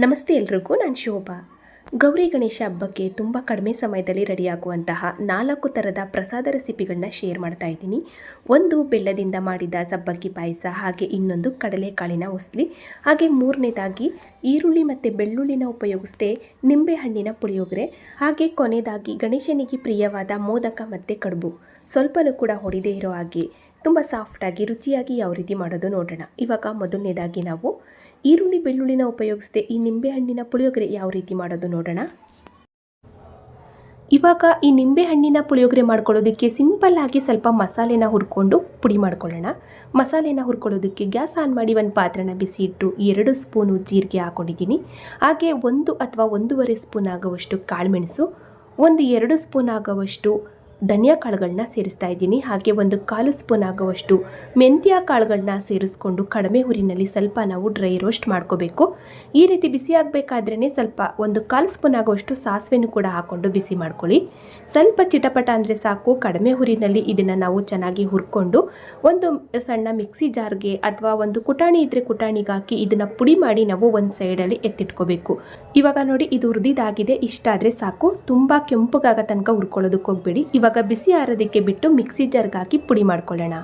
ನಮಸ್ತೆ ಎಲ್ರಿಗೂ, ನಾನು ಶೋಭಾ. ಗೌರಿ ಗಣೇಶ ಹಬ್ಬಕ್ಕೆ ತುಂಬ ಕಡಿಮೆ ಸಮಯದಲ್ಲಿ ರೆಡಿಯಾಗುವಂತಹ ನಾಲ್ಕು ಥರದ ಪ್ರಸಾದ ರೆಸಿಪಿಗಳನ್ನ ಶೇರ್ ಮಾಡ್ತಾ ಇದ್ದೀನಿ. ಒಂದು, ಬೆಲ್ಲದಿಂದ ಮಾಡಿದ ಸಬ್ಬಕ್ಕಿ ಪಾಯಸ, ಹಾಗೆ ಇನ್ನೊಂದು ಕಡಲೆಕಾಳಿನ ಉಸ್ಲಿ ಹಾಗೆ ಮೂರನೇದಾಗಿ, ಈರುಳ್ಳಿ ಮತ್ತು ಬೆಳ್ಳುಳ್ಳಿನ ಉಪಯೋಗಿಸದೆ ನಿಂಬೆಹಣ್ಣಿನ ಪುಳಿಯೋಗರೆ. ಹಾಗೆ ಕೊನೆಯದಾಗಿ ಗಣೇಶನಿಗೆ ಪ್ರಿಯವಾದ ಮೋದಕ ಮತ್ತು ಕಡುಬು. ಸ್ವಲ್ಪನೂ ಕೂಡ ಹೊಡಿದೇ ಇರೋ ಹಾಗೆ. ತುಂಬ ಸಾಫ್ಟಾಗಿ ರುಚಿಯಾಗಿ ಯಾವ ರೀತಿ ಮಾಡೋದು ನೋಡೋಣ. ಇವಾಗ ಮೊದಲನೇದಾಗಿ ನಾವು ಈರುಳ್ಳಿ ಬೆಳ್ಳುಳ್ಳಿನ ಉಪಯೋಗಿಸದೆ ಈ ನಿಂಬೆಹಣ್ಣಿನ ಪುಳಿಯೋಗರೆ ಯಾವ ರೀತಿ ಮಾಡೋದು ನೋಡೋಣ. ಇವಾಗ ಈ ನಿಂಬೆಹಣ್ಣಿನ ಪುಳಿಯೋಗರೆ ಮಾಡ್ಕೊಳ್ಳೋದಕ್ಕೆ ಸಿಂಪಲ್ ಆಗಿ ಸ್ವಲ್ಪ ಮಸಾಲೆನ ಹುರ್ಕೊಂಡು ಪುಡಿ ಮಾಡ್ಕೊಳ್ಳೋಣ. ಮಸಾಲೆನ ಹುರ್ಕೊಳ್ಳೋದಕ್ಕೆ ಗ್ಯಾಸ್ ಆನ್ ಮಾಡಿ ಒಂದು ಪಾತ್ರೆನ ಬಿಸಿ ಇಟ್ಟು ಎರಡು ಸ್ಪೂನು ಜೀರಿಗೆ ಹಾಕೊಂಡಿದ್ದೀನಿ. ಹಾಗೆ ಒಂದು ಅಥವಾ ಒಂದೂವರೆ ಸ್ಪೂನ್ ಆಗುವಷ್ಟು ಕಾಳುಮೆಣಸು ಒಂದು ಎರಡು ಸ್ಪೂನ್ ಆಗುವಷ್ಟು ಧನಿಯಾ ಕಾಳುಗಳನ್ನ ಸೇರಿಸ್ತಾ ಇದ್ದೀನಿ. ಹಾಗೆ ಒಂದು ಕಾಲು ಸ್ಪೂನ್ ಆಗುವಷ್ಟು ಮೆಂತ್ಯ ಕಾಳುಗಳನ್ನ ಸೇರಿಸ್ಕೊಂಡು ಕಡಿಮೆ ಹುರಿನಲ್ಲಿ ಸ್ವಲ್ಪ ನಾವು ಡ್ರೈ ರೋಸ್ಟ್ ಮಾಡ್ಕೋಬೇಕು. ಈ ರೀತಿ ಬಿಸಿ ಆಗಬೇಕಾದ್ರೇ ಸ್ವಲ್ಪ ಒಂದು ಕಾಲು ಸ್ಪೂನ್ ಆಗುವಷ್ಟು ಸಾಸಿವೆನೂ ಕೂಡ ಹಾಕ್ಕೊಂಡು ಬಿಸಿ ಮಾಡ್ಕೊಳ್ಳಿ. ಸ್ವಲ್ಪ ಚಿಟಪಟ ಅಂದರೆ ಸಾಕು. ಕಡಿಮೆ ಹುರಿನಲ್ಲಿ ಇದನ್ನು ನಾವು ಚೆನ್ನಾಗಿ ಹುರ್ಕೊಂಡು ಒಂದು ಸಣ್ಣ ಮಿಕ್ಸಿ ಜಾರ್ಗೆ ಅಥವಾ ಒಂದು ಕುಟಾಣಿ ಇದ್ದರೆ ಕುಟಾಣಿಗೆ ಹಾಕಿ ಇದನ್ನು ಪುಡಿ ಮಾಡಿ ನಾವು ಒಂದು ಸೈಡಲ್ಲಿ ಎತ್ತಿಟ್ಕೋಬೇಕು. ಇವಾಗ ನೋಡಿ ಇದು ಹುರಿದಿದ್ದಾಗಿದೆ ಇಷ್ಟ ಆದರೆ ಸಾಕು. ತುಂಬ ಕೆಂಪುಗಾಗ ತನಕ ಹುರ್ಕೊಳ್ಳೋದಕ್ಕೆ ಹೋಗ್ಬೇಡಿ. ಇವಾಗ ಬಿಸಿ ಆರೋದಕ್ಕೆ ಬಿಟ್ಟು ಮಿಕ್ಸಿ ಜಾರ್ಗೆ ಹಾಕಿ ಪುಡಿ ಮಾಡ್ಕೊಳ್ಳೋಣ.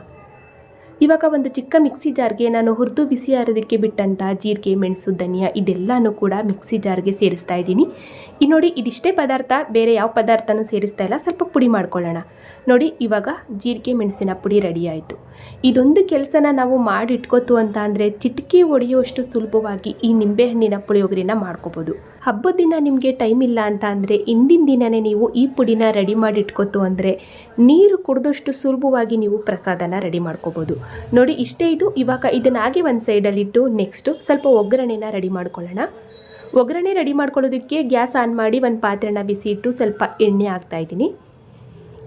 ಇವಾಗ ಒಂದು ಚಿಕ್ಕ ಮಿಕ್ಸಿ ಜಾರ್ಗೆ ನಾನು ಹುರಿದು ಬಿಸಿ ಆರೋದಕ್ಕೆ ಬಿಟ್ಟಂಥ ಜೀರಿಗೆ, ಮೆಣಸು, ಧನಿಯಾ ಇದೆಲ್ಲನೂ ಕೂಡ ಮಿಕ್ಸಿ ಜಾರ್ಗೆ ಸೇರಿಸ್ತಾ ಇದ್ದೀನಿ. ಈ ನೋಡಿ ಇದಿಷ್ಟೇ ಪದಾರ್ಥ, ಬೇರೆ ಯಾವ ಪದಾರ್ಥನೂ ಸೇರಿಸ್ತಾ ಇಲ್ಲ, ಸ್ವಲ್ಪ ಪುಡಿ ಮಾಡ್ಕೊಳ್ಳೋಣ. ನೋಡಿ ಇವಾಗ ಜೀರಿಗೆ, ಮೆಣಸಿನ ಪುಡಿ ರೆಡಿ ಆಯಿತು. ಇದೊಂದು ಕೆಲಸನ ನಾವು ಮಾಡಿಟ್ಕೋತು ಅಂತ ಅಂದರೆ ಚಿಟಕಿ ಒಡೆಯುವಷ್ಟು ಸುಲಭವಾಗಿ ಈ ನಿಂಬೆಹಣ್ಣಿನ ಪುಳಿಯೋಗರಿನ ಮಾಡ್ಕೋಬೋದು. ಹಬ್ಬದ ದಿನ ನಿಮಗೆ ಟೈಮ್ ಇಲ್ಲ ಅಂತ ಅಂದರೆ ಹಿಂದಿನ ದಿನವೇ ನೀವು ಈ ಪುಡಿನ ರೆಡಿ ಮಾಡಿ ಇಟ್ಕೋತು ಅಂದರೆ ನೀರು ಕುಡಿದಷ್ಟು ಸುಲಭವಾಗಿ ನೀವು ಪ್ರಸಾದನ ರೆಡಿ ಮಾಡ್ಕೋಬೋದು. ನೋಡಿ ಇಷ್ಟೇ ಇದು. ಇವಾಗ ಇದನ್ನ ಒಂದು ಸೈಡಲ್ಲಿಟ್ಟು ನೆಕ್ಸ್ಟು ಸ್ವಲ್ಪ ಒಗ್ಗರಣೆನ ರೆಡಿ ಮಾಡ್ಕೊಳ್ಳೋಣ. ಒಗ್ಗರಣೆ ರೆಡಿ ಮಾಡ್ಕೊಳ್ಳೋದಕ್ಕೆ ಗ್ಯಾಸ್ ಆನ್ ಮಾಡಿ ಒಂದು ಪಾತ್ರೆನ ಬಿಸಿ ಇಟ್ಟು ಸ್ವಲ್ಪ ಎಣ್ಣೆ ಹಾಕ್ತಾ ಇದ್ದೀನಿ.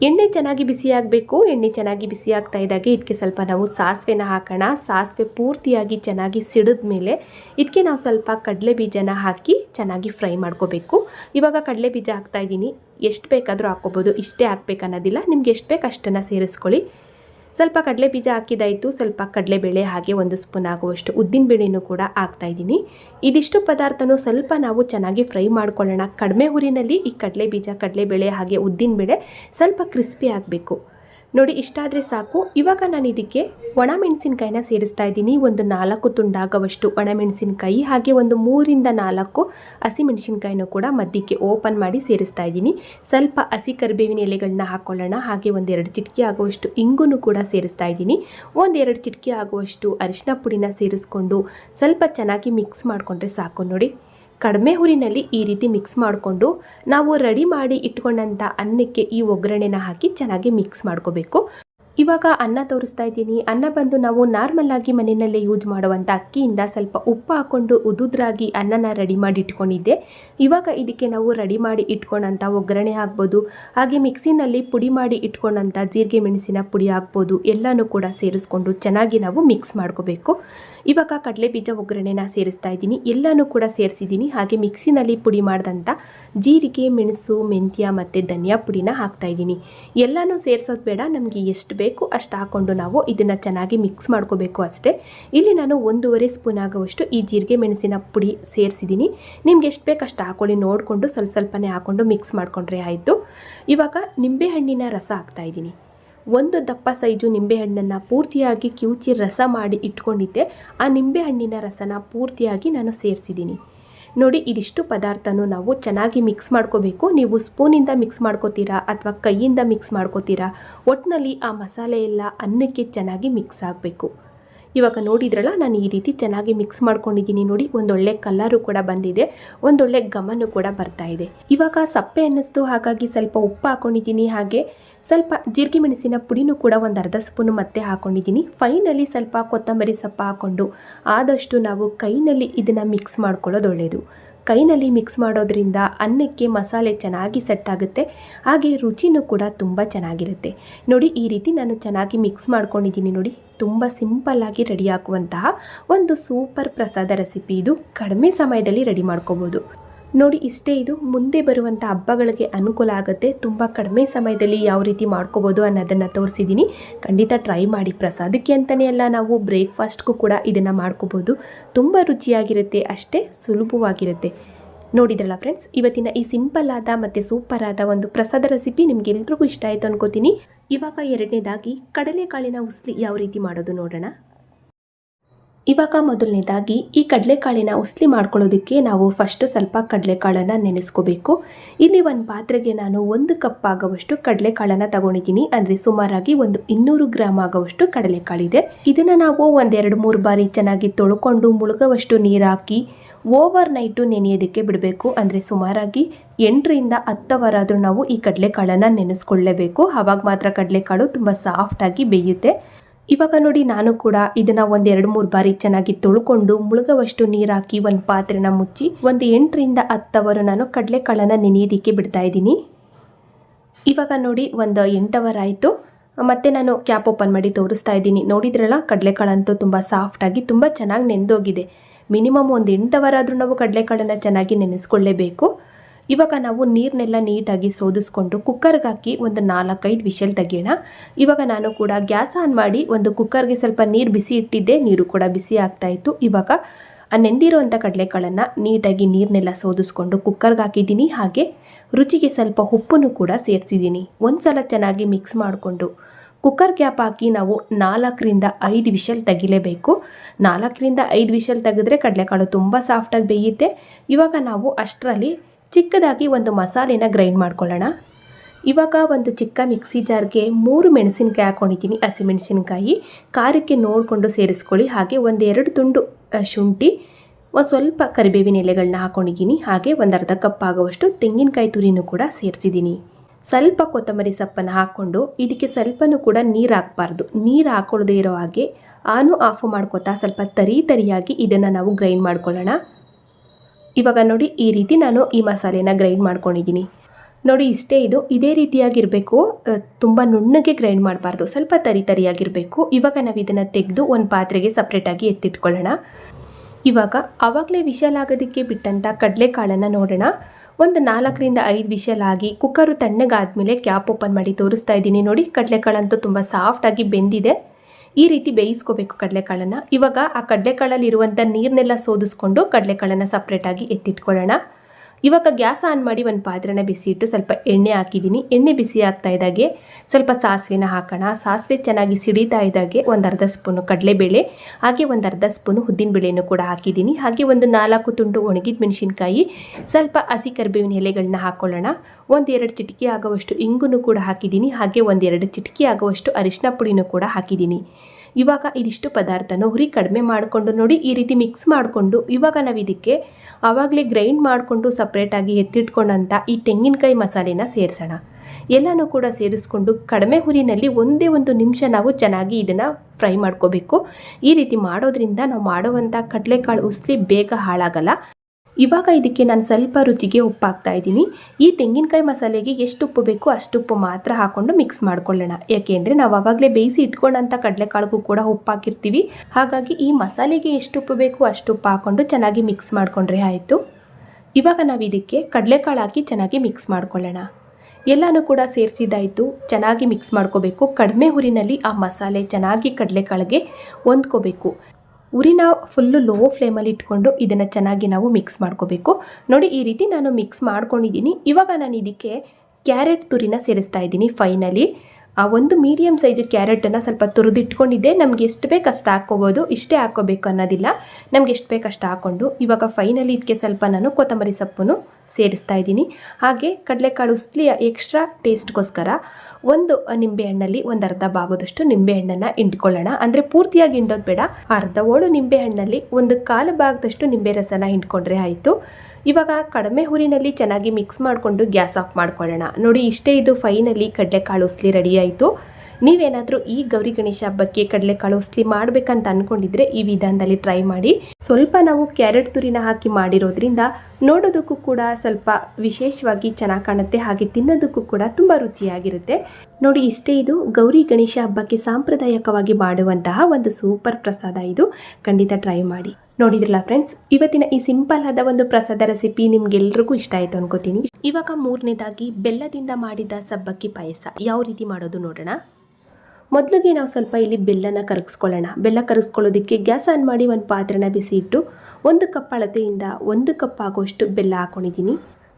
ಎಣ್ಣೆ ಚೆನ್ನಾಗಿ ಬಿಸಿ ಆಗಬೇಕು ಎಣ್ಣೆ ಚೆನ್ನಾಗಿ ಬಿಸಿ ಆಗ್ತಾ ಇದ್ದಾಗೆ ಇದಕ್ಕೆ ಸ್ವಲ್ಪ ನಾವು ಸಾಸಿವೆನ ಹಾಕೋಣ. ಸಾಸಿವೆ ಪೂರ್ತಿಯಾಗಿ ಚೆನ್ನಾಗಿ ಸಿಡಿದ ಮೇಲೆ ಇದಕ್ಕೆ ನಾವು ಸ್ವಲ್ಪ ಕಡಲೆ ಬೀಜನ ಹಾಕಿ ಚೆನ್ನಾಗಿ ಫ್ರೈ ಮಾಡ್ಕೋಬೇಕು. ಇವಾಗ ಕಡಲೆ ಬೀಜ ಹಾಕ್ತಾ ಇದ್ದೀನಿ. ಎಷ್ಟು ಬೇಕಾದರೂ ಹಾಕ್ಕೋಬೋದು. ಇಷ್ಟೇ ಹಾಕ್ಬೇಕು ಅನ್ನೋದಿಲ್ಲ ನಿಮ್ಗೆ ಎಷ್ಟು ಬೇಕು ಅಷ್ಟನ್ನು ಸೇರಿಸ್ಕೊಳ್ಳಿ. ಸ್ವಲ್ಪ ಕಡಲೆ ಬೀಜ ಹಾಕಿದಾಯಿತು, ಸ್ವಲ್ಪ ಕಡಲೆಬೇಳೆ ಹಾಗೆ ಒಂದು ಸ್ಪೂನ್ ಆಗುವಷ್ಟು ಉದ್ದಿನ ಬೇಳೆನೂ ಕೂಡ ಹಾಕ್ತಾ ಇದ್ದೀನಿ. ಇದಿಷ್ಟು ಪದಾರ್ಥನೂ ಸ್ವಲ್ಪ ನಾವು ಚೆನ್ನಾಗಿ ಫ್ರೈ ಮಾಡ್ಕೊಳ್ಳೋಣ. ಕಡಿಮೆ ಹುರಿನಲ್ಲಿ ಈ ಕಡಲೆ ಬೀಜ ಕಡಲೆಬೇಳೆ ಹಾಗೆ ಉದ್ದಿನ ಬೇಳೆ ಸ್ವಲ್ಪ ಕ್ರಿಸ್ಪಿ ಆಗಬೇಕು. ನೋಡಿ, ಇಷ್ಟಾದರೆ ಸಾಕು. ಇವಾಗ ನಾನು ಇದಕ್ಕೆ ಒಣಮೆಣಸಿನ್ಕಾಯಿನ ಸೇರಿಸ್ತಾ ಇದ್ದೀನಿ. ಒಂದು ನಾಲ್ಕು ತುಂಡಾಗುವಷ್ಟು ಒಣಮೆಣಸಿನ್ಕಾಯಿ ಹಾಗೆ ಒಂದು ಮೂರಿಂದ ನಾಲ್ಕು ಹಸಿಮೆಣಸಿನ್ಕಾಯಿನೂ ಕೂಡ ಮಧ್ಯಕ್ಕೆ ಓಪನ್ ಮಾಡಿ ಸೇರಿಸ್ತಾ ಇದ್ದೀನಿ. ಸ್ವಲ್ಪ ಹಸಿ ಕರಿಬೇವಿನ ಎಲೆಗಳನ್ನ ಹಾಕ್ಕೊಳ್ಳೋಣ ಹಾಗೆ ಒಂದೆರಡು ಚಿಟಕಿ ಆಗುವಷ್ಟು ಇಂಗುನು ಕೂಡ ಸೇರಿಸ್ತಾ ಇದ್ದೀನಿ. ಒಂದೆರಡು ಚಿಟಿಕೆ ಆಗುವಷ್ಟು ಅರಿಶಿನ ಪುಡಿನ ಸೇರಿಸ್ಕೊಂಡು ಸ್ವಲ್ಪ ಚೆನ್ನಾಗಿ ಮಿಕ್ಸ್ ಮಾಡಿಕೊಂಡ್ರೆ ಸಾಕು. ನೋಡಿ ಕಡಿಮೆ ಹುರಿನಲ್ಲಿ ಈ ರೀತಿ ಮಿಕ್ಸ್ ಮಾಡಿಕೊಂಡು ನಾವು ರೆಡಿ ಮಾಡಿ ಇಟ್ಕೊಂಡಂಥ ಅನ್ನಕ್ಕೆ ಈ ಒಗ್ಗರಣೆನ ಹಾಕಿ ಚೆನ್ನಾಗಿ ಮಿಕ್ಸ್ ಮಾಡ್ಕೋಬೇಕು. ಇವಾಗ ಅನ್ನ ತೋರಿಸ್ತಾ ಇದ್ದೀನಿ. ಅನ್ನ ಬಂದು ನಾವು ನಾರ್ಮಲ್ ಆಗಿ ಮನೆಯಲ್ಲೇ ಯೂಸ್ ಮಾಡುವಂಥ ಅಕ್ಕಿಯಿಂದ ಸ್ವಲ್ಪ ಉಪ್ಪು ಹಾಕ್ಕೊಂಡು ಉದುದ್ರಾಗಿ ಅನ್ನನ ರೆಡಿ ಮಾಡಿ ಇಟ್ಕೊಂಡಿದ್ದೆ. ಇವಾಗ ಇದಕ್ಕೆ ನಾವು ರೆಡಿ ಮಾಡಿ ಇಟ್ಕೊಂಡಂಥ ಒಗ್ಗರಣೆ ಹಾಕ್ಬೋದು. ಹಾಗೆ ಮಿಕ್ಸಿನಲ್ಲಿ ಪುಡಿ ಮಾಡಿ ಇಟ್ಕೊಂಡಂಥ ಜೀರಿಗೆ ಮೆಣಸಿನ ಪುಡಿ ಹಾಕ್ಬೋದು. ಎಲ್ಲನೂ ಕೂಡ ಸೇರಿಸ್ಕೊಂಡು ಚೆನ್ನಾಗಿ ನಾವು ಮಿಕ್ಸ್ ಮಾಡ್ಕೋಬೇಕು. ಇವಾಗ ಕಡಲೆ ಬೀಜ ಒಗ್ಗರಣೆನ ಸೇರಿಸ್ತಾ ಇದ್ದೀನಿ. ಎಲ್ಲನೂ ಕೂಡ ಸೇರಿಸಿದ್ದೀನಿ. ಹಾಗೆ ಮಿಕ್ಸಿನಲ್ಲಿ ಪುಡಿ ಮಾಡಿದಂಥ ಜೀರಿಗೆ, ಮೆಣಸು, ಮೆಂತ್ಯ ಮತ್ತು ಧನಿಯಾ ಪುಡಿನ ಹಾಕ್ತಾ ಇದ್ದೀನಿ. ಎಲ್ಲನೂ ಸೇರಿಸೋದು ಬೇಡ. ನಮಗೆ ಎಷ್ಟು ಅಷ್ಟು ಹಾಕ್ಕೊಂಡು ನಾವು ಇದನ್ನು ಚೆನ್ನಾಗಿ ಮಿಕ್ಸ್ ಮಾಡ್ಕೋಬೇಕು ಅಷ್ಟೇ. ಇಲ್ಲಿ ನಾನು ಒಂದೂವರೆ ಸ್ಪೂನ್ ಆಗುವಷ್ಟು ಈ ಜೀರಿಗೆ ಮೆಣಸಿನ ಪುಡಿ ಸೇರಿಸಿದ್ದೀನಿ. ನಿಮ್ಗೆ ಎಷ್ಟು ಬೇಕು ಅಷ್ಟು ಹಾಕೊಳ್ಳಿ, ನೋಡಿಕೊಂಡು ಸ್ವಲ್ಪ ಸ್ವಲ್ಪನೇ ಹಾಕ್ಕೊಂಡು ಮಿಕ್ಸ್ ಮಾಡಿಕೊಂಡ್ರೆ ಆಯಿತು. ಇವಾಗ ನಿಂಬೆಹಣ್ಣಿನ ರಸ ಹಾಕ್ತಾಯಿದ್ದೀನಿ ಒಂದು ದಪ್ಪ ಸೈಜು ನಿಂಬೆಹಣ್ಣನ್ನು ಪೂರ್ತಿಯಾಗಿ ಕಿವುಚಿ ರಸ ಮಾಡಿ ಇಟ್ಕೊಂಡಿದ್ದೆ. ಆ ನಿಂಬೆಹಣ್ಣಿನ ರಸನ ಪೂರ್ತಿಯಾಗಿ ನಾನು ಸೇರಿಸಿದ್ದೀನಿ. ನೋಡಿ, ಇದಿಷ್ಟು ಪದಾರ್ಥನೂ ನಾವು ಚೆನ್ನಾಗಿ ಮಿಕ್ಸ್ ಮಾಡ್ಕೋಬೇಕು. ನೀವು ಸ್ಪೂನಿಂದ ಮಿಕ್ಸ್ ಮಾಡ್ಕೋತೀರಾ ಅಥವಾ ಕೈಯಿಂದ ಮಿಕ್ಸ್ ಮಾಡ್ಕೋತೀರಾ? ಒಟ್ಟಿನಲ್ಲಿ ಆ ಮಸಾಲೆ ಎಲ್ಲ ಅನ್ನಕ್ಕೆ ಚೆನ್ನಾಗಿ ಮಿಕ್ಸ್ ಆಗಬೇಕು. ಇವಾಗ ನೋಡಿದ್ರಲ್ಲ, ನಾನು ಈ ರೀತಿ ಚೆನ್ನಾಗಿ ಮಿಕ್ಸ್ ಮಾಡ್ಕೊಂಡಿದ್ದೀನಿ ನೋಡಿ, ಒಂದೊಳ್ಳೆ ಕಲರು ಕೂಡ ಬಂದಿದೆ, ಒಂದೊಳ್ಳೆ ಗಮನು ಕೂಡ ಬರ್ತಾ ಇದೆ. ಇವಾಗ ಸಪ್ಪೆ ಅನ್ನಿಸ್ತು, ಹಾಗಾಗಿ ಸ್ವಲ್ಪ ಉಪ್ಪು ಹಾಕೊಂಡಿದ್ದೀನಿ, ಹಾಗೆ ಸ್ವಲ್ಪ ಜೀರಿಗೆ ಮೆಣಸಿನ ಪುಡಿನೂ ಕೂಡ ಒಂದು ಅರ್ಧ ಸ್ಪೂನು ಮತ್ತೆ ಹಾಕೊಂಡಿದ್ದೀನಿ. ಫೈನಲಿ ಸ್ವಲ್ಪ ಕೊತ್ತಂಬರಿ ಸೊಪ್ಪು ಹಾಕ್ಕೊಂಡು ಆದಷ್ಟು ನಾವು ಕೈನಲ್ಲಿ ಇದನ್ನು ಮಿಕ್ಸ್ ಮಾಡ್ಕೊಳ್ಳೋದು ಒಳ್ಳೆಯದು ಕೈನಲ್ಲಿ ಮಿಕ್ಸ್ ಮಾಡೋದ್ರಿಂದ ಅನ್ನಕ್ಕೆ ಮಸಾಲೆ ಚೆನ್ನಾಗಿ ಸೆಟ್ ಆಗುತ್ತೆ. ಹಾಗೆ ರುಚಿನೂ ಕೂಡ ತುಂಬ ಚೆನ್ನಾಗಿರುತ್ತೆ. ನೋಡಿ, ಈ ರೀತಿ ನಾನು ಚೆನ್ನಾಗಿ ಮಿಕ್ಸ್ ಮಾಡ್ಕೊಂಡಿದ್ದೀನಿ ನೋಡಿ. ತುಂಬ ಸಿಂಪಲ್ಲಾಗಿ ರೆಡಿ ಆಗುವಂತಹ ಒಂದು ಸೂಪರ್ ಪ್ರಸಾದ ರೆಸಿಪಿ ಇದು. ಕಡಿಮೆ ಸಮಯದಲ್ಲಿ ರೆಡಿ ಮಾಡ್ಕೋಬೋದು. ನೋಡಿ, ಇಷ್ಟೇ ಇದು. ಮುಂದೆ ಬರುವಂಥ ಹಬ್ಬಗಳಿಗೆ ಅನುಕೂಲ ಆಗುತ್ತೆ. ತುಂಬ ಕಡಿಮೆ ಸಮಯದಲ್ಲಿ ಯಾವ ರೀತಿ ಮಾಡ್ಕೋಬೋದು ಅನ್ನೋದನ್ನು ತೋರಿಸಿದ್ದೀನಿ ಖಂಡಿತ ಟ್ರೈ ಮಾಡಿ. ಪ್ರಸಾದಕ್ಕೆ ಅಂತಲೇ ಅಲ್ಲ, ನಾವು ಬ್ರೇಕ್ಫಾಸ್ಟ್ಗೂ ಕೂಡ ಇದನ್ನು ಮಾಡ್ಕೋಬೋದು. ತುಂಬ ರುಚಿಯಾಗಿರುತ್ತೆ, ಅಷ್ಟೇ ಸುಲಭವಾಗಿರುತ್ತೆ. ನೋಡಿದ್ರಲ್ಲ ಫ್ರೆಂಡ್ಸ್ ಇವತ್ತಿನ ಈ ಸಿಂಪಲ್ ಆದ ಮತ್ತು ಸೂಪರ್ ಆದ ಒಂದು ಪ್ರಸಾದ ರೆಸಿಪಿ ನಿಮಗೆಲ್ರಿಗೂ ಇಷ್ಟ ಆಯಿತು ಅನ್ಕೋತೀನಿ. ಇವಾಗ ಎರಡನೇದಾಗಿ, ಕಡಲೆಕಾಳಿನ ಉಸ್ಲಿ ಯಾವ ರೀತಿ ಮಾಡೋದು ನೋಡೋಣ. ಇವಾಗ ಮೊದಲನೇದಾಗಿ ಈ ಕಡಲೆಕಾಳಿನ ಉಸ್ಲಿ ಮಾಡ್ಕೊಳ್ಳೋದಕ್ಕೆ ನಾವು ಫಸ್ಟ್ ಸ್ವಲ್ಪ ಕಡಲೆಕಾಳನ್ನು ನೆನೆಸ್ಕೋಬೇಕು. ಇಲ್ಲಿ ಒಂದು ಪಾತ್ರೆಗೆ ನಾನು ಒಂದು ಕಪ್ ಆಗುವಷ್ಟು ಕಡಲೆಕಾಳನ್ನು ತಗೊಂಡಿದ್ದೀನಿ. ಅಂದರೆ ಸುಮಾರಾಗಿ ಒಂದು ಇನ್ನೂರು ಗ್ರಾಮ್ ಆಗುವಷ್ಟು ಕಡಲೆಕಾಳಿದೆ. ಇದನ್ನು ನಾವು ಒಂದೆರಡು ಮೂರು ಬಾರಿ ಚೆನ್ನಾಗಿ ತೊಳ್ಕೊಂಡು ಮುಳುಗುವಷ್ಟು ನೀರು ಹಾಕಿ ಓವರ್ ನೈಟು ನೆನೆಯೋದಕ್ಕೆ ಬಿಡಬೇಕು. ಅಂದರೆ ಸುಮಾರಾಗಿ ಎಂಟರಿಂದ ಹತ್ತವರಾದರೂ ನಾವು ಈ ಕಡಲೆಕಾಳನ್ನು ನೆನೆಸ್ಕೊಳ್ಳೇಬೇಕು. ಆವಾಗ ಮಾತ್ರ ಕಡಲೆಕಾಳು ತುಂಬ ಸಾಫ್ಟಾಗಿ ಬೇಯುತ್ತೆ. ಇವಾಗ ನೋಡಿ ನಾನು ಕೂಡ ಇದನ್ನ ಒಂದೆರಡು ಮೂರು ಬಾರಿ ಚೆನ್ನಾಗಿ ತೊಳ್ಕೊಂಡು ಮುಳುಗವಷ್ಟು ನೀರು ಹಾಕಿ ಒಂದು ಪಾತ್ರೆನ ಮುಚ್ಚಿ ಒಂದು ಎಂಟರಿಂದ ಹತ್ತವರು ನಾನು ಕಡಲೆಕಾಳನ್ನ ನೆನೆಯೋದಿಕ್ಕೆ ಬಿಡ್ತಾ ಇದ್ದೀನಿ. ಇವಾಗ ನೋಡಿ ಒಂದು ಎಂಟವರ್ ಆಯಿತು. ಮತ್ತೆ ನಾನು ಕ್ಯಾಪ್ ಓಪನ್ ಮಾಡಿ ತೋರಿಸ್ತಾ ಇದ್ದೀನಿ. ನೋಡಿದ್ರಲ್ಲ ಕಡಲೆಕಾಳಂತೂ ತುಂಬ ಸಾಫ್ಟಾಗಿ ತುಂಬ ಚೆನ್ನಾಗಿ ನೆನೆದೋಗಿದೆ ಮಿನಿಮಮ್ ಒಂದು ಎಂಟವರ್ ಆದರೂ ನಾವು ಕಡಲೆಕಾಳನ್ನು ಚೆನ್ನಾಗಿ ನೆನೆಸ್ಕೊಳ್ಳೇಬೇಕು. ಇವಾಗ ನಾವು ನೀರನ್ನೆಲ್ಲ ನೀಟಾಗಿ ಸೋದಿಸ್ಕೊಂಡು ಕುಕ್ಕರ್ಗೆ ಹಾಕಿ ಒಂದು ನಾಲ್ಕೈದು ವಿಷಲ್ ತೆಗೆಯೋಣ. ಇವಾಗ ನಾನು ಕೂಡ ಗ್ಯಾಸ್ ಆನ್ ಮಾಡಿ ಒಂದು ಕುಕ್ಕರ್ಗೆ ಸ್ವಲ್ಪ ನೀರು ಬಿಸಿ ಇಟ್ಟಿದ್ದೆ, ನೀರು ಕೂಡ ಬಿಸಿ ಆಗ್ತಾ ಇತ್ತು. ಇವಾಗ ಆ ನೆಂದಿರುವಂಥ ಕಡಲೆಕಾಳನ್ನು ನೀಟಾಗಿ ನೀರನ್ನೆಲ್ಲ ಸೋದಿಸ್ಕೊಂಡು ಕುಕ್ಕರ್ಗೆ ಹಾಕಿದ್ದೀನಿ. ಹಾಗೆ ರುಚಿಗೆ ಸ್ವಲ್ಪ ಉಪ್ಪನ್ನು ಕೂಡ ಸೇರಿಸಿದ್ದೀನಿ. ಒಂದು ಸಲ ಚೆನ್ನಾಗಿ ಮಿಕ್ಸ್ ಮಾಡಿಕೊಂಡು ಕುಕ್ಕರ್ ಕ್ಯಾಪ್ ಹಾಕಿ ನಾವು ನಾಲ್ಕರಿಂದ ಐದು ವಿಷಲ್ ತೆಗಿಲೇಬೇಕು. ನಾಲ್ಕರಿಂದ ಐದು ವಿಷಲ್ ತೆಗೆದ್ರೆ ಕಡಲೆಕಾಳು ತುಂಬ ಸಾಫ್ಟಾಗಿ ಬೇಯುತ್ತೆ. ಇವಾಗ ನಾವು ಅಷ್ಟರಲ್ಲಿ ಚಿಕ್ಕದಾಗಿ ಒಂದು ಮಸಾಲೆನ ಗ್ರೈಂಡ್ ಮಾಡ್ಕೊಳ್ಳೋಣ. ಇವಾಗ ಒಂದು ಚಿಕ್ಕ ಮಿಕ್ಸಿ ಜಾರ್ಗೆ ಮೂರು ಮೆಣಸಿನಕಾಯಿ ಹಾಕೊಂಡಿದ್ದೀನಿ ಹಸಿಮೆಣಸಿನ್ಕಾಯಿ ಖಾರಕ್ಕೆ ನೋಡಿಕೊಂಡು ಸೇರಿಸ್ಕೊಳ್ಳಿ. ಹಾಗೆ ಒಂದೆರಡು ತುಂಡು ಶುಂಠಿ ಒಂದು ಸ್ವಲ್ಪ ಕರಿಬೇವಿನ ಎಲೆಗಳನ್ನ ಹಾಕೊಂಡಿದ್ದೀನಿ. ಹಾಗೆ ಒಂದು ಅರ್ಧ ಕಪ್ ಆಗುವಷ್ಟು ತೆಂಗಿನಕಾಯಿ ತುರಿನೂ ಕೂಡ ಸೇರಿಸಿದ್ದೀನಿ. ಸ್ವಲ್ಪ ಕೊತ್ತಂಬರಿ ಸೊಪ್ಪನ್ನು ಹಾಕ್ಕೊಂಡು ಇದಕ್ಕೆ ಸ್ವಲ್ಪನೂ ಕೂಡ ನೀರು ಹಾಕಬಾರ್ದು. ನೀರು ಹಾಕೊಳ್ಳದೇ ಇರೋ ಹಾಗೆ ಆನು ಆಫ್ ಮಾಡ್ಕೊತಾ ಸ್ವಲ್ಪ ತರಿ ತರಿಯಾಗಿ ಇದನ್ನು ನಾವು ಗ್ರೈಂಡ್ ಮಾಡ್ಕೊಳ್ಳೋಣ. ಇವಾಗ ನೋಡಿ ಈ ರೀತಿ ನಾನು ಈ ಮಸಾಲೆನ ಗ್ರೈಂಡ್ ಮಾಡ್ಕೊಂಡಿದ್ದೀನಿ. ನೋಡಿ ಇಷ್ಟೇ ಇದು, ಇದೇ ರೀತಿಯಾಗಿರಬೇಕು. ತುಂಬ ನುಣ್ಣಗೆ ಗ್ರೈಂಡ್ ಮಾಡಬಾರ್ದು, ಸ್ವಲ್ಪ ತರಿ ತರಿಯಾಗಿರಬೇಕು. ಇವಾಗ ನಾವು ಇದನ್ನು ತೆಗೆದು ಒಂದು ಪಾತ್ರೆಗೆ ಸಪ್ರೇಟಾಗಿ ಎತ್ತಿಟ್ಕೊಳ್ಳೋಣ. ಇವಾಗ ಆವಾಗಲೇ ವಿಷಲ್ ಆಗೋದಕ್ಕೆ ಬಿಟ್ಟಂಥ ಕಡಲೆಕಾಳನ್ನು ನೋಡೋಣ. ಒಂದು ನಾಲ್ಕರಿಂದ ಐದು ವಿಷಲ್ ಆಗಿ ಕುಕ್ಕರು ತಣ್ಣಗಾದ್ಮೇಲೆ ಕ್ಯಾಪ್ ಓಪನ್ ಮಾಡಿ ತೋರಿಸ್ತಾ ಇದ್ದೀನಿ. ನೋಡಿ ಕಡಲೆಕಾಳಂತೂ ತುಂಬ ಸಾಫ್ಟಾಗಿ ಬೆಂದಿದೆ. ಈ ರೀತಿ ಬೇಯಿಸ್ಕೋಬೇಕು ಕಡಲೆಕಾಳನ್ನು. ಇವಾಗ ಆ ಕಡಲೆಕಾಳಲ್ಲಿ ಇರುವಂಥ ನೀರನ್ನೆಲ್ಲ ಸೋದಿಸ್ಕೊಂಡು ಕಡಲೆಕಾಳನ್ನು ಸಪ್ರೇಟಾಗಿ ಎತ್ತಿಟ್ಕೊಳ್ಳೋಣ. ಇವಾಗ ಗ್ಯಾಸ್ ಆನ್ ಮಾಡಿ ಒಂದು ಪಾತ್ರೆನ ಬಿಸಿ ಇಟ್ಟು ಸ್ವಲ್ಪ ಎಣ್ಣೆ ಹಾಕಿದ್ದೀನಿ. ಎಣ್ಣೆ ಬಿಸಿ ಆಗ್ತಾ ಇದ್ದಾಗೆ ಸ್ವಲ್ಪ ಸಾಸಿವೆನ ಹಾಕೋಣ. ಸಾಸಿವೆ ಚೆನ್ನಾಗಿ ಸಿಡಿತಾ ಇದ್ದಾಗೆ ಒಂದು ಅರ್ಧ ಸ್ಪೂನು ಕಡಲೆಬೇಳೆ, ಹಾಗೆ ಒಂದು ಅರ್ಧ ಸ್ಪೂನು ಉದ್ದಿನಬೇಳೆನೂ ಕೂಡ ಹಾಕಿದ್ದೀನಿ. ಹಾಗೆ ಒಂದು ನಾಲ್ಕು ತುಂಡು ಒಣಗಿದ ಮೆಣಸಿನ್ಕಾಯಿ, ಸ್ವಲ್ಪ ಹಸಿ ಕರಿಬೇವಿನ ಎಲೆಗಳನ್ನ ಹಾಕ್ಕೊಳ್ಳೋಣ ಒಂದು ಎರಡು ಚಿಟಿಕೆ ಆಗುವಷ್ಟು ಇಂಗುನೂ ಕೂಡ ಹಾಕಿದ್ದೀನಿ. ಹಾಗೆ ಒಂದೆರಡು ಚಿಟಿಕೆ ಆಗುವಷ್ಟು ಅರಿಶಿನ ಪುಡಿನೂ ಕೂಡ ಹಾಕಿದ್ದೀನಿ. ಇವಾಗ ಇದಿಷ್ಟು ಪದಾರ್ಥನ ಹುರಿ ಕಡಿಮೆ ಮಾಡಿಕೊಂಡು ನೋಡಿ ಈ ರೀತಿ ಮಿಕ್ಸ್ ಮಾಡಿಕೊಂಡು ಇವಾಗ ನಾವು ಇದಕ್ಕೆ ಆವಾಗಲೇ ಗ್ರೈಂಡ್ ಮಾಡಿಕೊಂಡು ಸಪ್ರೇಟಾಗಿ ಎತ್ತಿಟ್ಕೊಂಡಂಥ ಈ ತೆಂಗಿನಕಾಯಿ ಮಸಾಲೆನ ಸೇರಿಸೋಣ. ಎಲ್ಲನೂ ಕೂಡ ಸೇರಿಸ್ಕೊಂಡು ಕಡಿಮೆ ಹುರಿನಲ್ಲಿ ಒಂದೇ ಒಂದು ನಿಮಿಷ ನಾವು ಚೆನ್ನಾಗಿ ಇದನ್ನು ಫ್ರೈ ಮಾಡ್ಕೋಬೇಕು. ಈ ರೀತಿ ಮಾಡೋದ್ರಿಂದ ನಾವು ಮಾಡುವಂಥ ಕಡಲೆಕಾಳು, ಉಸ್ಲಿ ಬೇಗ ಹಾಳಾಗಲ್ಲ. ಇವಾಗ ಇದಕ್ಕೆ ನಾನು ಸ್ವಲ್ಪ ರುಚಿಗೆ ಉಪ್ಪು ಹಾಕ್ತಾ ಇದ್ದೀನಿ. ಈ ತೆಂಗಿನಕಾಯಿ ಮಸಾಲೆಗೆ ಎಷ್ಟು ಉಪ್ಪು ಬೇಕೋ ಅಷ್ಟು ಉಪ್ಪು ಮಾತ್ರ ಹಾಕೊಂಡು ಮಿಕ್ಸ್ ಮಾಡ್ಕೊಳ್ಳೋಣ. ಯಾಕೆಂದರೆ ನಾವು ಆವಾಗಲೇ ಬೇಯಿಸಿ ಇಟ್ಕೊಂಡಂಥ ಕಡಲೆಕಾಳಿಗೂ ಕೂಡ ಉಪ್ಪು ಹಾಕಿರ್ತೀವಿ. ಹಾಗಾಗಿ ಈ ಮಸಾಲೆಗೆ ಎಷ್ಟು ಉಪ್ಪು ಬೇಕು ಅಷ್ಟು ಉಪ್ಪು ಹಾಕ್ಕೊಂಡು ಚೆನ್ನಾಗಿ ಮಿಕ್ಸ್ ಮಾಡಿಕೊಂಡ್ರೆ ಆಯಿತು. ಇವಾಗ ನಾವು ಇದಕ್ಕೆ ಕಡಲೆಕಾಳು ಹಾಕಿ ಚೆನ್ನಾಗಿ ಮಿಕ್ಸ್ ಮಾಡ್ಕೊಳ್ಳೋಣ. ಎಲ್ಲನೂ ಕೂಡ ಸೇರಿಸಿದಾಯಿತು ಚೆನ್ನಾಗಿ ಮಿಕ್ಸ್ ಮಾಡ್ಕೋಬೇಕು. ಕಡಿಮೆ ಹುರಿನಲ್ಲಿ ಆ ಮಸಾಲೆ ಚೆನ್ನಾಗಿ ಕಡಲೆಕಾಳಿಗೆ ಹೊಂದ್ಕೋಬೇಕು. ಉರಿನ ಫುಲ್ಲು ಲೋ ಫ್ಲೇಮಲ್ಲಿ ಇಟ್ಕೊಂಡು ಇದನ್ನು ಚೆನ್ನಾಗಿ ನಾವು ಮಿಕ್ಸ್ ಮಾಡ್ಕೋಬೇಕು. ನೋಡಿ, ಈ ರೀತಿ ನಾನು ಮಿಕ್ಸ್ ಮಾಡ್ಕೊಂಡಿದ್ದೀನಿ. ಇವಾಗ ನಾನು ಇದಕ್ಕೆ ಕ್ಯಾರೆಟ್ ತುರಿನ ಸೇರಿಸ್ತಾ ಇದ್ದೀನಿ ಫೈನಲಿ ಆ ಒಂದು ಮೀಡಿಯಮ್ ಸೈಜ್ ಕ್ಯಾರೆಟನ್ನು ಸ್ವಲ್ಪ ತುರಿದಿಟ್ಕೊಂಡಿದ್ದೆ. ನಮ್ಗೆ ಎಷ್ಟು ಬೇಕು ಅಷ್ಟು ಹಾಕ್ಕೋಬೋದು. ಇಷ್ಟೇ ಹಾಕ್ಕೋಬೇಕು ಅನ್ನೋದಿಲ್ಲ. ನಮ್ಗೆ ಎಷ್ಟು ಬೇಕು ಅಷ್ಟು ಹಾಕ್ಕೊಂಡು ಇವಾಗ ಫೈನಲಿ ಇದಕ್ಕೆ ಸ್ವಲ್ಪ ನಾನು ಕೊತ್ತಂಬರಿ ಸೊಪ್ಪನ್ನು ಸೇರಿಸ್ತಾ ಇದ್ದೀನಿ. ಹಾಗೆ ಕಡಲೆಕಾಳು ಉಸ್ಲಿಯ ಎಕ್ಸ್ಟ್ರಾ ಟೇಸ್ಟ್ಗೋಸ್ಕರ ಒಂದು ನಿಂಬೆಹಣ್ಣಲ್ಲಿ ಒಂದು ಅರ್ಧ ಭಾಗದಷ್ಟು ನಿಂಬೆಹಣ್ಣನ್ನು ಹಿಂಡ್ಕೊಳ್ಳೋಣ. ಅಂದರೆ ಪೂರ್ತಿಯಾಗಿ ಹಿಂಡೋದು ಬೇಡ. ಅರ್ಧ ಓಳು ನಿಂಬೆಹಣ್ಣಲ್ಲಿ ಒಂದು ಕಾಲು ಭಾಗದಷ್ಟು ನಿಂಬೆ ರಸನ ಹಿಂಡ್ಕೊಂಡ್ರೆ ಆಯಿತು. ಇವಾಗ ಕಡಿಮೆ ಹುರಿನಲ್ಲಿ ಚೆನ್ನಾಗಿ ಮಿಕ್ಸ್ ಮಾಡಿಕೊಂಡು ಗ್ಯಾಸ್ ಆಫ್ ಮಾಡ್ಕೊಳ್ಳೋಣ. ನೋಡಿ ಇಷ್ಟೇ ಇದು ಫೈನಲಿ ಕಡಲೆಕಾಳು ಉಸ್ಲಿ ರೆಡಿ ಆಯಿತು. ನೀವೇನಾದರೂ ಈ ಗೌರಿ ಗಣೇಶ ಹಬ್ಬಕ್ಕೆ ಕಡಲೆಕಾಳು ಉಸ್ಲಿ ಮಾಡಬೇಕಂತ ಅಂದ್ಕೊಂಡಿದ್ರೆ ಈ ವಿಧಾನದಲ್ಲಿ ಟ್ರೈ ಮಾಡಿ. ಸ್ವಲ್ಪ ನಾವು ಕ್ಯಾರೆಟ್ ತುರಿನ ಹಾಕಿ ಮಾಡಿರೋದ್ರಿಂದ ನೋಡೋದಕ್ಕೂ ಕೂಡ ಸ್ವಲ್ಪ ವಿಶೇಷವಾಗಿ ಚೆನ್ನಾಗಿ ಕಾಣುತ್ತೆ, ಹಾಗೆ ತಿನ್ನೋದಕ್ಕೂ ಕೂಡ ತುಂಬ ರುಚಿಯಾಗಿರುತ್ತೆ. ನೋಡಿ, ಇಷ್ಟೇ ಇದು ಗೌರಿ ಗಣೇಶ ಹಬ್ಬಕ್ಕೆ ಸಾಂಪ್ರದಾಯಿಕವಾಗಿ ಮಾಡುವಂತಹ ಒಂದು ಸೂಪರ್ ಪ್ರಸಾದ ಇದು. ಖಂಡಿತ ಟ್ರೈ ಮಾಡಿ. ನೋಡಿದ್ರಲ್ಲ ಫ್ರೆಂಡ್ಸ್ ಇವತ್ತಿನ ಈ ಸಿಂಪಲ್ ಆದ ಒಂದು ಪ್ರಸಾದ ರೆಸಿಪಿ ನಿಮ್ಗೆಲ್ರಿಗೂ ಇಷ್ಟ ಆಯ್ತು ಅನ್ಕೋತೀನಿ. ಇವಾಗ ಮೂರನೇದಾಗಿ ಬೆಲ್ಲದಿಂದ ಮಾಡಿದ ಸಬ್ಬಕ್ಕಿ ಪಾಯಸ, ಯಾವ ರೀತಿ ಮಾಡೋದು ನೋಡೋಣ. ಮೊದಲಿಗೆ ನಾವು ಸ್ವಲ್ಪ ಇಲ್ಲಿ ಬೆಲ್ಲನ ಕರಗಿಸ್ಕೊಳ್ಳೋಣ. ಬೆಲ್ಲ ಕರಗಿಸ್ಕೊಳ್ಳೋದಕ್ಕೆ ಗ್ಯಾಸ್ ಆನ್ ಮಾಡಿ ಒಂದು ಪಾತ್ರೆನ ಬಿಸಿ ಇಟ್ಟು ಒಂದು ಕಪ್ ಅಳತೆಯಿಂದ ಒಂದು ಕಪ್ ಆಗೋಷ್ಟು ಬೆಲ್ಲ ಹಾಕೊಂಡಿದ್ದೀನಿ.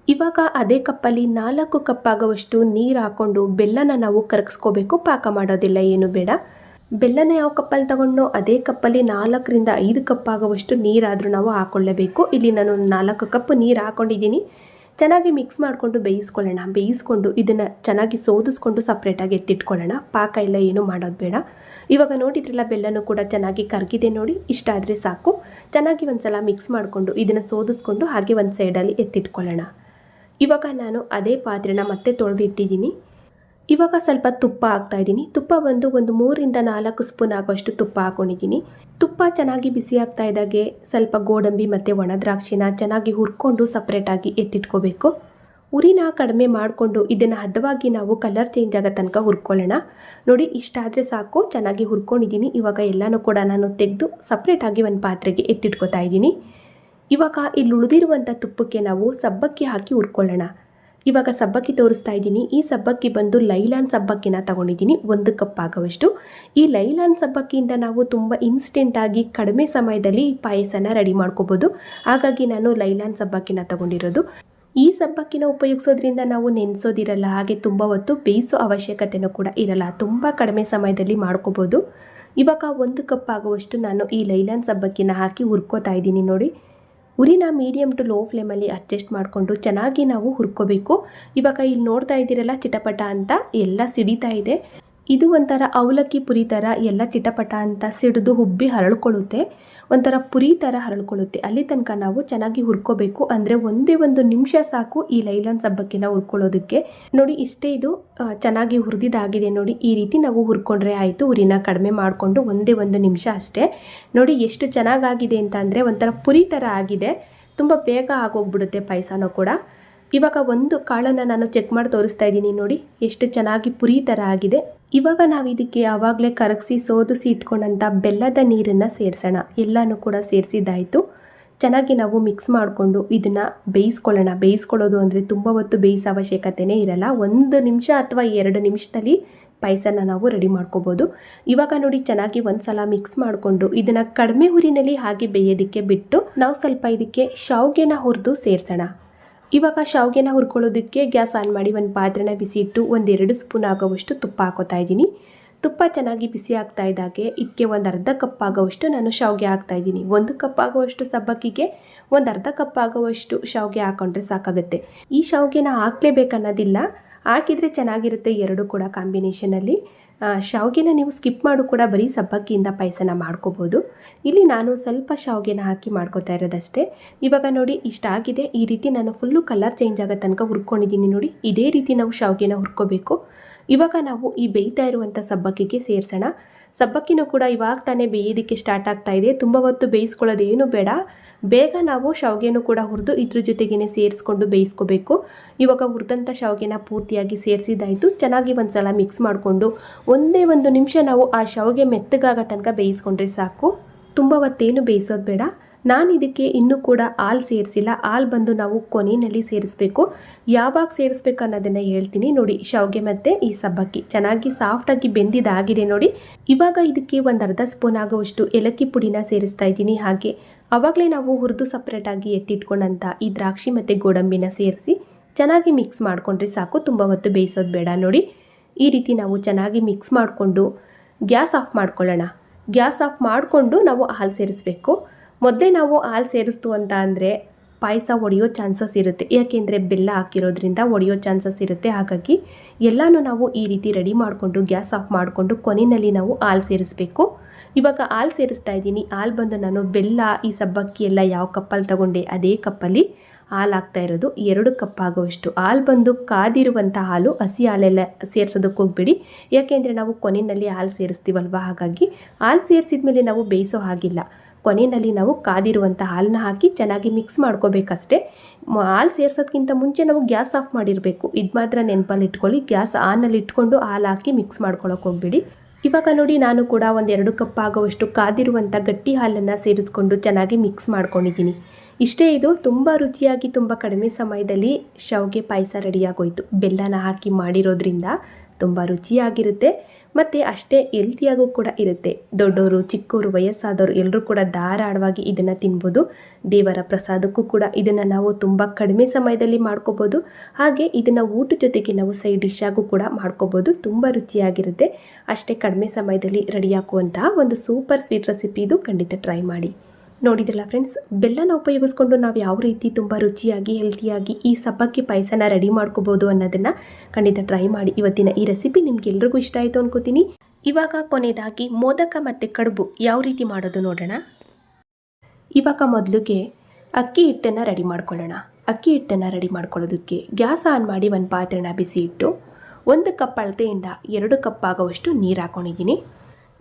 ಇವಾಗ ಅದೇ ಕಪ್ಪಲ್ಲಿ ನಾಲ್ಕು ಕಪ್ ಆಗುವಷ್ಟು ನೀರು ಹಾಕ್ಕೊಂಡು ಬೆಲ್ಲನ ನಾವು ಕರಗಿಸ್ಕೋಬೇಕು. ಪಾಕ ಮಾಡೋದಿಲ್ಲ, ಏನು ಬೇಡ. ಬೆಲ್ಲನ ಯಾವ ಕಪ್ಪಲ್ಲಿ ತಗೊಂಡೋ ಅದೇ ಕಪ್ಪಲ್ಲಿ ನಾಲ್ಕರಿಂದ ಐದು ಕಪ್ ಆಗುವಷ್ಟು ನೀರಾದರೂ ನಾವು ಹಾಕ್ಕೊಳ್ಳೇಬೇಕು ಇಲ್ಲಿ ನಾನು ನಾಲ್ಕು ಕಪ್ ನೀರು ಹಾಕ್ಕೊಂಡಿದ್ದೀನಿ ಚೆನ್ನಾಗಿ ಮಿಕ್ಸ್ ಮಾಡಿಕೊಂಡು ಬೇಯಿಸ್ಕೊಳ್ಳೋಣ. ಬೇಯಿಸ್ಕೊಂಡು ಇದನ್ನು ಚೆನ್ನಾಗಿ ಸೋದಿಸ್ಕೊಂಡು ಸಪ್ರೇಟಾಗಿ ಎತ್ತಿಟ್ಕೊಳ್ಳೋಣ. ಪಾಕ ಎಲ್ಲ ಏನೂ ಮಾಡೋದು ಬೇಡ. ಇವಾಗ ನೋಡಿದ್ರಲ್ಲ, ಬೆಲ್ಲನೂ ಕೂಡ ಚೆನ್ನಾಗಿ ಕರಗಿದೆ ನೋಡಿ. ಇಷ್ಟ ಆದರೆ ಸಾಕು. ಚೆನ್ನಾಗಿ ಒಂದ್ಸಲ ಮಿಕ್ಸ್ ಮಾಡಿಕೊಂಡು ಇದನ್ನು ಸೋದಿಸ್ಕೊಂಡು ಹಾಗೆ ಒಂದು ಸೈಡಲ್ಲಿ ಎತ್ತಿಟ್ಕೊಳ್ಳೋಣ. ಇವಾಗ ನಾನು ಅದೇ ಪಾತ್ರೆನ ಮತ್ತೆ ತೊಳೆದು ಇಟ್ಟಿದ್ದೀನಿ ಇವಾಗ ಸ್ವಲ್ಪ ತುಪ್ಪ ಹಾಕ್ತಾ ಇದ್ದೀನಿ. ತುಪ್ಪ ಬಂದು ಒಂದು ಮೂರಿಂದ ನಾಲ್ಕು ಸ್ಪೂನ್ ಆಗುವಷ್ಟು ತುಪ್ಪ ಹಾಕೊಂಡಿದ್ದೀನಿ. ತುಪ್ಪ ಚೆನ್ನಾಗಿ ಬಿಸಿ ಆಗ್ತಾ ಇದ್ದಾಗೆ ಸ್ವಲ್ಪ ಗೋಡಂಬಿ ಮತ್ತು ಒಣ ದ್ರಾಕ್ಷಿನ ಚೆನ್ನಾಗಿ ಹುರ್ಕೊಂಡು ಸಪ್ರೇಟಾಗಿ ಎತ್ತಿಟ್ಕೋಬೇಕು. ಉರಿನ ಕಡಿಮೆ ಮಾಡಿಕೊಂಡು ಇದನ್ನು ಹದವಾಗಿ ನಾವು ಕಲರ್ ಚೇಂಜ್ ಆಗೋ ತನಕ ಹುರ್ಕೊಳ್ಳೋಣ. ನೋಡಿ ಇಷ್ಟಾದರೆ ಸಾಕು. ಚೆನ್ನಾಗಿ ಹುರ್ಕೊಂಡಿದ್ದೀನಿ. ಇವಾಗ ಎಲ್ಲನೂ ಕೂಡ ನಾನು ತೆಗೆದು ಸಪ್ರೇಟಾಗಿ ಒಂದು ಪಾತ್ರೆಗೆ ಎತ್ತಿಟ್ಕೋತಾ ಇದ್ದೀನಿ. ಇವಾಗ ಇಲ್ಲಿ ಉಳಿದಿರುವಂಥ ತುಪ್ಪಕ್ಕೆ ನಾವು ಸಬ್ಬಕ್ಕಿ ಹಾಕಿ ಹುರ್ಕೊಳ್ಳೋಣ. ಇವಾಗ ಸಬ್ಬಕ್ಕಿ ತೋರಿಸ್ತಾ ಇದ್ದೀನಿ. ಈ ಸಬ್ಬಕ್ಕಿ ಬಂದು ಲೈಲಾನ್ ಸಬ್ಬಕ್ಕಿನ ತಗೊಂಡಿದ್ದೀನಿ. ಒಂದು ಕಪ್ ಆಗುವಷ್ಟು. ಈ ಲೈಲಾನ್ ಸಬ್ಬಕ್ಕಿಯಿಂದ ನಾವು ತುಂಬ ಇನ್ಸ್ಟೆಂಟಾಗಿ ಕಡಿಮೆ ಸಮಯದಲ್ಲಿ ಪಾಯಸನ ರೆಡಿ ಮಾಡ್ಕೋಬೋದು. ಹಾಗಾಗಿ ನಾನು ಲೈಲಾನ್ ಸಬ್ಬಕ್ಕಿನ ತಗೊಂಡಿರೋದು. ಈ ಸಬ್ಬಕ್ಕಿನ ಉಪಯೋಗಿಸೋದ್ರಿಂದ ನಾವು ನೆನೆಸೋದಿರಲ್ಲ, ಹಾಗೆ ತುಂಬ ಹೊತ್ತು ಬೇಯಿಸೋ ಅವಶ್ಯಕತೆಯೂ ಕೂಡ ಇರಲ್ಲ. ತುಂಬ ಕಡಿಮೆ ಸಮಯದಲ್ಲಿ ಮಾಡ್ಕೋಬೋದು. ಇವಾಗ ಒಂದು ಕಪ್ ಆಗುವಷ್ಟು ನಾನು ಈ ಲೈಲಾನ್ ಸಬ್ಬಕ್ಕಿನ ಹಾಕಿ ಹುರ್ಕೋತಾ ಇದ್ದೀನಿ ನೋಡಿ. ಉರಿನ ಮೀಡಿಯಮ್ ಟು ಲೋ ಫ್ಲೇಮಲ್ಲಿ ಅಡ್ಜಸ್ಟ್ ಮಾಡಿಕೊಂಡು ಚೆನ್ನಾಗಿ ನಾವು ಹುರ್ಕೋಬೇಕು. ಇವಾಗ ಇಲ್ಲಿ ನೋಡ್ತಾ ಇದ್ದೀರಲ್ಲ ಚಿಟಪಟ ಅಂತ, ಎಲ್ಲ ಸಿಡಿತಾ ಇದೆ. ಇದು ಒಂಥರ ಅವಲಕ್ಕಿ ಪುರಿ ಥರ ಎಲ್ಲ ಚಿಟಪಟ ಅಂತ ಸಿಡಿದು ಹುಬ್ಬಿ ಹರಳ್ಕೊಳ್ಳುತ್ತೆ. ಒಂಥರ ಪುರಿ ಥರ ಹರಳ್ಕೊಳ್ಳುತ್ತೆ. ಅಲ್ಲಿ ತನಕ ನಾವು ಚೆನ್ನಾಗಿ ಹುರ್ಕೋಬೇಕು. ಅಂದರೆ ಒಂದೇ ಒಂದು ನಿಮಿಷ ಸಾಕು ಈ ಲೈಲನ್ ಸಬ್ಬಕ್ಕಿನ ಹುರ್ಕೊಳ್ಳೋದಕ್ಕೆ. ನೋಡಿ, ಇಷ್ಟೇ ಇದು ಚೆನ್ನಾಗಿ ಹುರಿದಿದ್ದಾಗಿದೆ ನೋಡಿ. ಈ ರೀತಿ ನಾವು ಹುರ್ಕೊಂಡ್ರೆ ಆಯಿತು. ಉರಿನ ಕಡಿಮೆ ಮಾಡಿಕೊಂಡು ಒಂದೇ ಒಂದು ನಿಮಿಷ ಅಷ್ಟೇ. ನೋಡಿ, ಎಷ್ಟು ಚೆನ್ನಾಗಾಗಿದೆ ಅಂತ ಅಂದರೆ ಒಂಥರ ಪುರಿ ಥರ ಆಗಿದೆ. ತುಂಬ ಬೇಗ ಆಗೋಗ್ಬಿಡುತ್ತೆ ಪಾಯಸನೂ ಕೂಡ. ಇವಾಗ ಒಂದು ಕಾಳನ್ನು ನಾನು ಚೆಕ್ ಮಾಡಿ ತೋರಿಸ್ತಾ ಇದ್ದೀನಿ ನೋಡಿ, ಎಷ್ಟು ಚೆನ್ನಾಗಿ ಪುರಿ ಥರ ಆಗಿದೆ. ಇವಾಗ ನಾವು ಇದಕ್ಕೆ ಆವಾಗಲೇ ಕರಗಿಸಿ ಸೋದಿಸಿ ಇಟ್ಕೊಂಡಂಥ ಬೆಲ್ಲದ ನೀರನ್ನು ಸೇರಿಸೋಣ. ಎಲ್ಲನೂ ಕೂಡ ಸೇರಿಸಿದ್ದಾಯಿತು. ಚೆನ್ನಾಗಿ ನಾವು ಮಿಕ್ಸ್ ಮಾಡಿಕೊಂಡು ಇದನ್ನು ಬೇಯಿಸ್ಕೊಳ್ಳೋಣ. ಬೇಯಿಸ್ಕೊಳ್ಳೋದು ಅಂದರೆ ತುಂಬ ಹೊತ್ತು ಬೇಯಿಸೋ ಅವಶ್ಯಕತೆನೇ ಇರಲ್ಲ. ಒಂದು ನಿಮಿಷ ಅಥವಾ ಎರಡು ನಿಮಿಷದಲ್ಲಿ ಪಾಯಸನ ನಾವು ರೆಡಿ ಮಾಡ್ಕೋಬೋದು. ಇವಾಗ ನೋಡಿ, ಚೆನ್ನಾಗಿ ಒಂದು ಸಲ ಮಿಕ್ಸ್ ಮಾಡಿಕೊಂಡು ಇದನ್ನು ಕಡಿಮೆ ಹುರಿನಲ್ಲಿ ಹಾಗೆ ಬೇಯೋದಕ್ಕೆ ಬಿಟ್ಟು ನಾವು ಸ್ವಲ್ಪ ಇದಕ್ಕೆ ಶಾವ್ಗೆನ ಹುರಿದು ಸೇರಿಸೋಣ. ಇವಾಗ ಶಾವಿಗೆನ ಹುರ್ಕೊಳ್ಳೋದಕ್ಕೆ ಗ್ಯಾಸ್ ಆನ್ ಮಾಡಿ ಒಂದು ಪಾತ್ರೆನ ಬಿಸಿ ಇಟ್ಟು ಒಂದೆರಡು ಸ್ಪೂನ್ ಆಗೋವಷ್ಟು ತುಪ್ಪ ಹಾಕೋತಾ ಇದ್ದೀನಿ. ತುಪ್ಪ ಚೆನ್ನಾಗಿ ಬಿಸಿ ಆಗ್ತಾ ಇದ್ದಾಗೆ ಇದಕ್ಕೆ ಒಂದು ಅರ್ಧ ಕಪ್ ಆಗೋವಷ್ಟು ನಾನು ಶಾವಿಗೆ ಹಾಕ್ತಾ ಇದ್ದೀನಿ. ಒಂದು ಕಪ್ ಆಗೋವಷ್ಟು ಸಬ್ಬಕ್ಕಿಗೆ, ಒಂದು ಅರ್ಧ ಕಪ್ ಆಗೋವಷ್ಟು ಶಾವಿಗೆ ಹಾಕೊಂಡ್ರೆ ಸಾಕಾಗುತ್ತೆ. ಈ ಶಾವಿಗೆನ ಹಾಕ್ಲೇಬೇಕು ಅನ್ನೋದಿಲ್ಲ ಹಾಕಿದರೆ ಚೆನ್ನಾಗಿರುತ್ತೆ ಎರಡು ಕೂಡ ಕಾಂಬಿನೇಷನಲ್ಲಿ. ಶಾವ್ಗೆನ ನೀವು ಸ್ಕಿಪ್ ಮಾಡು ಕೂಡ ಬರೀ ಸಬ್ಬಕ್ಕಿಯಿಂದ ಪಾಯಸನ ಮಾಡ್ಕೋಬೋದು. ಇಲ್ಲಿ ನಾನು ಸ್ವಲ್ಪ ಶಾವಿಗೆನ ಹಾಕಿ ಮಾಡ್ಕೋತಾ ಇರೋದಷ್ಟೇ. ಇವಾಗ ನೋಡಿ ಇಷ್ಟ ಆಗಿದೆ. ಈ ರೀತಿ ನಾನು ಫುಲ್ಲು ಕಲರ್ ಚೇಂಜ್ ಆಗೋ ತನಕ ಹುರ್ಕೊಂಡಿದ್ದೀನಿ ನೋಡಿ. ಇದೇ ರೀತಿ ನಾವು ಶಾವಿಗೆನ ಹುರ್ಕೋಬೇಕು. ಇವಾಗ ನಾವು ಈ ಬೇಯ್ತಾ ಇರುವಂಥ ಸಬ್ಬಕ್ಕಿಗೆ ಸೇರಿಸೋಣ. ಸಬ್ಬಕ್ಕಿನೂ ಕೂಡ ಇವಾಗ ತಾನೇ ಬೇಯೋದಕ್ಕೆ ಸ್ಟಾರ್ಟ್ ಆಗ್ತಾ ಇದೆ. ತುಂಬ ಹೊತ್ತು ಬೇಯಿಸ್ಕೊಳ್ಳೋದೇನು ಬೇಡ. ಬೇಗ ನಾವು ಶಾವಿಗೆನೂ ಕೂಡ ಹುರಿದು ಇದ್ರ ಜೊತೆಗೇ ಸೇರಿಸ್ಕೊಂಡು ಬೇಯಿಸ್ಕೋಬೇಕು. ಇವಾಗ ಹುರಿದಂಥ ಶಾವಿಗೆನ ಪೂರ್ತಿಯಾಗಿ ಸೇರಿಸಿದ್ದಾಯಿತು. ಚೆನ್ನಾಗಿ ಒಂದು ಸಲ ಮಿಕ್ಸ್ ಮಾಡಿಕೊಂಡು ಒಂದೇ ಒಂದು ನಿಮಿಷ ನಾವು ಆ ಶಾವಿಗೆ ಮೆತ್ತಗಾಗ ತನಕ ಬೇಯಿಸ್ಕೊಂಡ್ರೆ ಸಾಕು. ತುಂಬ ಹೊತ್ತೇನು ಬೇಯಿಸೋದು ಬೇಡ. ನಾನು ಇದಕ್ಕೆ ಇನ್ನೂ ಕೂಡ ಹಾಲು ಸೇರಿಸಿಲ್ಲ. ಹಾಲು ಬಂದು ನಾವು ಕೊನೆಯಲ್ಲಿ ಸೇರಿಸ್ಬೇಕು. ಯಾವಾಗ ಸೇರಿಸ್ಬೇಕು ಅನ್ನೋದನ್ನು ಹೇಳ್ತೀನಿ ನೋಡಿ ಶಾವಿಗೆ ಮತ್ತು ಈ ಸಬ್ಬಕ್ಕಿ. ಚೆನ್ನಾಗಿ ಸಾಫ್ಟಾಗಿ ಬೆಂದಿದ್ದಾಗಿದೆ ನೋಡಿ. ಇವಾಗ ಇದಕ್ಕೆ ಒಂದು ಅರ್ಧ ಸ್ಪೂನ್ ಆಗುವಷ್ಟು ಏಲಕ್ಕಿ ಪುಡಿನ ಸೇರಿಸ್ತಾ ಇದ್ದೀನಿ ಹಾಗೆ. ಆವಾಗಲೇ ನಾವು ಹುರಿದು ಸಪ್ರೇಟಾಗಿ ಎತ್ತಿಟ್ಕೊಂಡಂಥ ಈ ದ್ರಾಕ್ಷಿ ಮತ್ತು ಗೋಡಂಬಿನ ಸೇರಿಸಿ ಚೆನ್ನಾಗಿ ಮಿಕ್ಸ್ ಮಾಡಿಕೊಂಡ್ರೆ ಸಾಕು. ತುಂಬ ಹೊತ್ತು ಬೇಯಿಸೋದು ಬೇಡ ನೋಡಿ. ಈ ರೀತಿ ನಾವು ಚೆನ್ನಾಗಿ ಮಿಕ್ಸ್ ಮಾಡಿಕೊಂಡು ಗ್ಯಾಸ್ ಆಫ್ ಮಾಡ್ಕೊಳ್ಳೋಣ. ಗ್ಯಾಸ್ ಆಫ್ ಮಾಡಿಕೊಂಡು ನಾವು ಹಾಲು ಸೇರಿಸಬೇಕು. ಮೊದಲೇ ನಾವು ಹಾಲು ಸೇರಿಸ್ತು ಅಂತ ಅಂದರೆ ಪಾಯಸ ಒಡೆಯೋ ಚಾನ್ಸಸ್ ಇರುತ್ತೆ. ಯಾಕೆಂದರೆ ಬೆಲ್ಲ ಹಾಕಿರೋದ್ರಿಂದ ಒಡೆಯೋ ಚಾನ್ಸಸ್ ಇರುತ್ತೆ. ಹಾಗಾಗಿ ಎಲ್ಲನೂ ನಾವು ಈ ರೀತಿ ರೆಡಿ ಮಾಡಿಕೊಂಡು ಗ್ಯಾಸ್ ಆಫ್ ಮಾಡಿಕೊಂಡು ಕೊನೆಯಲ್ಲಿ ನಾವು ಹಾಲು ಸೇರಿಸ್ಬೇಕು. ಇವಾಗ ಹಾಲು ಸೇರಿಸ್ತಾ ಇದ್ದೀನಿ. ಹಾಲು ಬಂದು ನಾನು ಬೆಲ್ಲ, ಈ ಸಬ್ಬಕ್ಕಿ ಎಲ್ಲ ಯಾವ ಕಪ್ಪಲ್ಲಿ ತಗೊಂಡೆ? ಅದೇ ಕಪ್ಪಲ್ಲಿ ಹಾಲು ಹಾಕ್ತಾ ಇರೋದು. ಎರಡು ಕಪ್ ಆಗೋವಷ್ಟು. ಹಾಲು ಬಂದು ಕಾದಿರುವಂಥ ಹಾಲು ಹಸಿ ಹಾಲೆಲ್ಲ ಸೇರಿಸೋದಕ್ಕೆ ಹೋಗ್ಬೇಡಿ. ಯಾಕೆಂದರೆ ನಾವು ಕೊನೆಯಲ್ಲಿ ಹಾಲು ಸೇರಿಸ್ತೀವಲ್ವ? ಹಾಗಾಗಿ ಹಾಲು ಸೇರಿಸಿದ ಮೇಲೆ ನಾವು ಬೇಯಿಸೋ ಹಾಗಿಲ್ಲ. ಕೊನೆಯಲ್ಲಿ ನಾವು ಕಾದಿರುವಂಥ ಹಾಲನ್ನ ಹಾಕಿ ಚೆನ್ನಾಗಿ ಮಿಕ್ಸ್ ಮಾಡ್ಕೋಬೇಕಷ್ಟೇ. ಹಾಲು ಸೇರ್ಸೋದಕ್ಕಿಂತ ಮುಂಚೆ ನಾವು ಗ್ಯಾಸ್ ಆಫ್ ಮಾಡಿರಬೇಕು. ಇದು ಮಾತ್ರ ನೆನಪಲ್ಲಿ ಇಟ್ಕೊಳ್ಳಿ. ಗ್ಯಾಸ್ ಆನಲ್ಲಿ ಇಟ್ಕೊಂಡು ಹಾಲು ಹಾಕಿ ಮಿಕ್ಸ್ ಮಾಡ್ಕೊಳಕ್ಕೆ ಹೋಗ್ಬೇಡಿ. ಇವಾಗ ನೋಡಿ ನಾನು ಕೂಡ ಒಂದೆರಡು ಕಪ್ ಆಗೋವಷ್ಟು ಕಾದಿರುವಂಥ ಗಟ್ಟಿ ಹಾಲನ್ನು ಸೇರಿಸ್ಕೊಂಡು ಚೆನ್ನಾಗಿ ಮಿಕ್ಸ್ ಮಾಡ್ಕೊಂಡಿದ್ದೀನಿ. ಇಷ್ಟೇ ಇದು, ತುಂಬ ರುಚಿಯಾಗಿ ತುಂಬ ಕಡಿಮೆ ಸಮಯದಲ್ಲಿ ಶಾವಿಗೆ ಪಾಯಸ ರೆಡಿಯಾಗೋಯಿತು ಬೆಲ್ಲನ ಹಾಕಿ ಮಾಡಿರೋದ್ರಿಂದ ತುಂಬ ರುಚಿಯಾಗಿರುತ್ತೆ. ಮತ್ತು ಅಷ್ಟೇ ಹೆಲ್ತಿಯಾಗೂ ಕೂಡ ಇರುತ್ತೆ. ದೊಡ್ಡವರು ಚಿಕ್ಕವರು ವಯಸ್ಸಾದವರು ಎಲ್ಲರೂ ಕೂಡ ಧಾರಾಳವಾಗಿ ಇದನ್ನು ತಿನ್ಬೋದು. ದೇವರ ಪ್ರಸಾದಕ್ಕೂ ಕೂಡ ಇದನ್ನು ನಾವು ತುಂಬ ಕಡಿಮೆ ಸಮಯದಲ್ಲಿ ಮಾಡ್ಕೋಬೋದು. ಹಾಗೆ ಇದನ್ನು ಊಟ ಜೊತೆಗೆ ನಾವು ಸೈಡ್ ಡಿಶ್ ಆಗು ಕೂಡ ಮಾಡ್ಕೋಬೋದು. ತುಂಬ ರುಚಿಯಾಗಿರುತ್ತೆ. ಅಷ್ಟೇ ಕಡಿಮೆ ಸಮಯದಲ್ಲಿ ರೆಡಿ ಹಾಕುವಂತಹ ಒಂದು ಸೂಪರ್ ಸ್ವೀಟ್ ರೆಸಿಪಿ ಇದು ಖಂಡಿತ ಟ್ರೈ ಮಾಡಿ. ನೋಡಿದ್ರಲ್ಲ ಫ್ರೆಂಡ್ಸ್ ಬೆಲ್ಲನ ಉಪಯೋಗಿಸ್ಕೊಂಡು ನಾವು ಯಾವ ರೀತಿ ತುಂಬ ರುಚಿಯಾಗಿ ಹೆಲ್ತಿಯಾಗಿ ಈ ಸಬ್ಬಕ್ಕಿ ಪಾಯಸನ ರೆಡಿ ಮಾಡ್ಕೋಬೋದು ಅನ್ನೋದನ್ನು ಖಂಡಿತ ಟ್ರೈ ಮಾಡಿ. ಇವತ್ತಿನ ಈ ರೆಸಿಪಿ ನಿಮ್ಗೆಲ್ರಿಗೂ ಇಷ್ಟ ಆಯಿತು ಅನ್ಕೋತೀನಿ. ಇವಾಗ ಕೊನೆಯದಾಗಿ ಮೋದಕ ಮತ್ತು ಕಡುಬು ಯಾವ ರೀತಿ ಮಾಡೋದು ನೋಡೋಣ. ಇವಾಗ ಮೊದಲಿಗೆ ಅಕ್ಕಿ ಹಿಟ್ಟನ್ನು ರೆಡಿ ಮಾಡ್ಕೊಳ್ಳೋಣ. ಅಕ್ಕಿ ಹಿಟ್ಟನ್ನು ರೆಡಿ ಮಾಡ್ಕೊಳ್ಳೋದಕ್ಕೆ ಗ್ಯಾಸ್ ಆನ್ ಮಾಡಿ ಒಂದು ಪಾತ್ರೆನ ಬಿಸಿ ಇಟ್ಟು ಒಂದು ಕಪ್ ಅಳತೆಯಿಂದ ಎರಡು ಕಪ್ ಆಗೋವಷ್ಟು ನೀರು ಹಾಕ್ಕೊಂಡಿದ್ದೀನಿ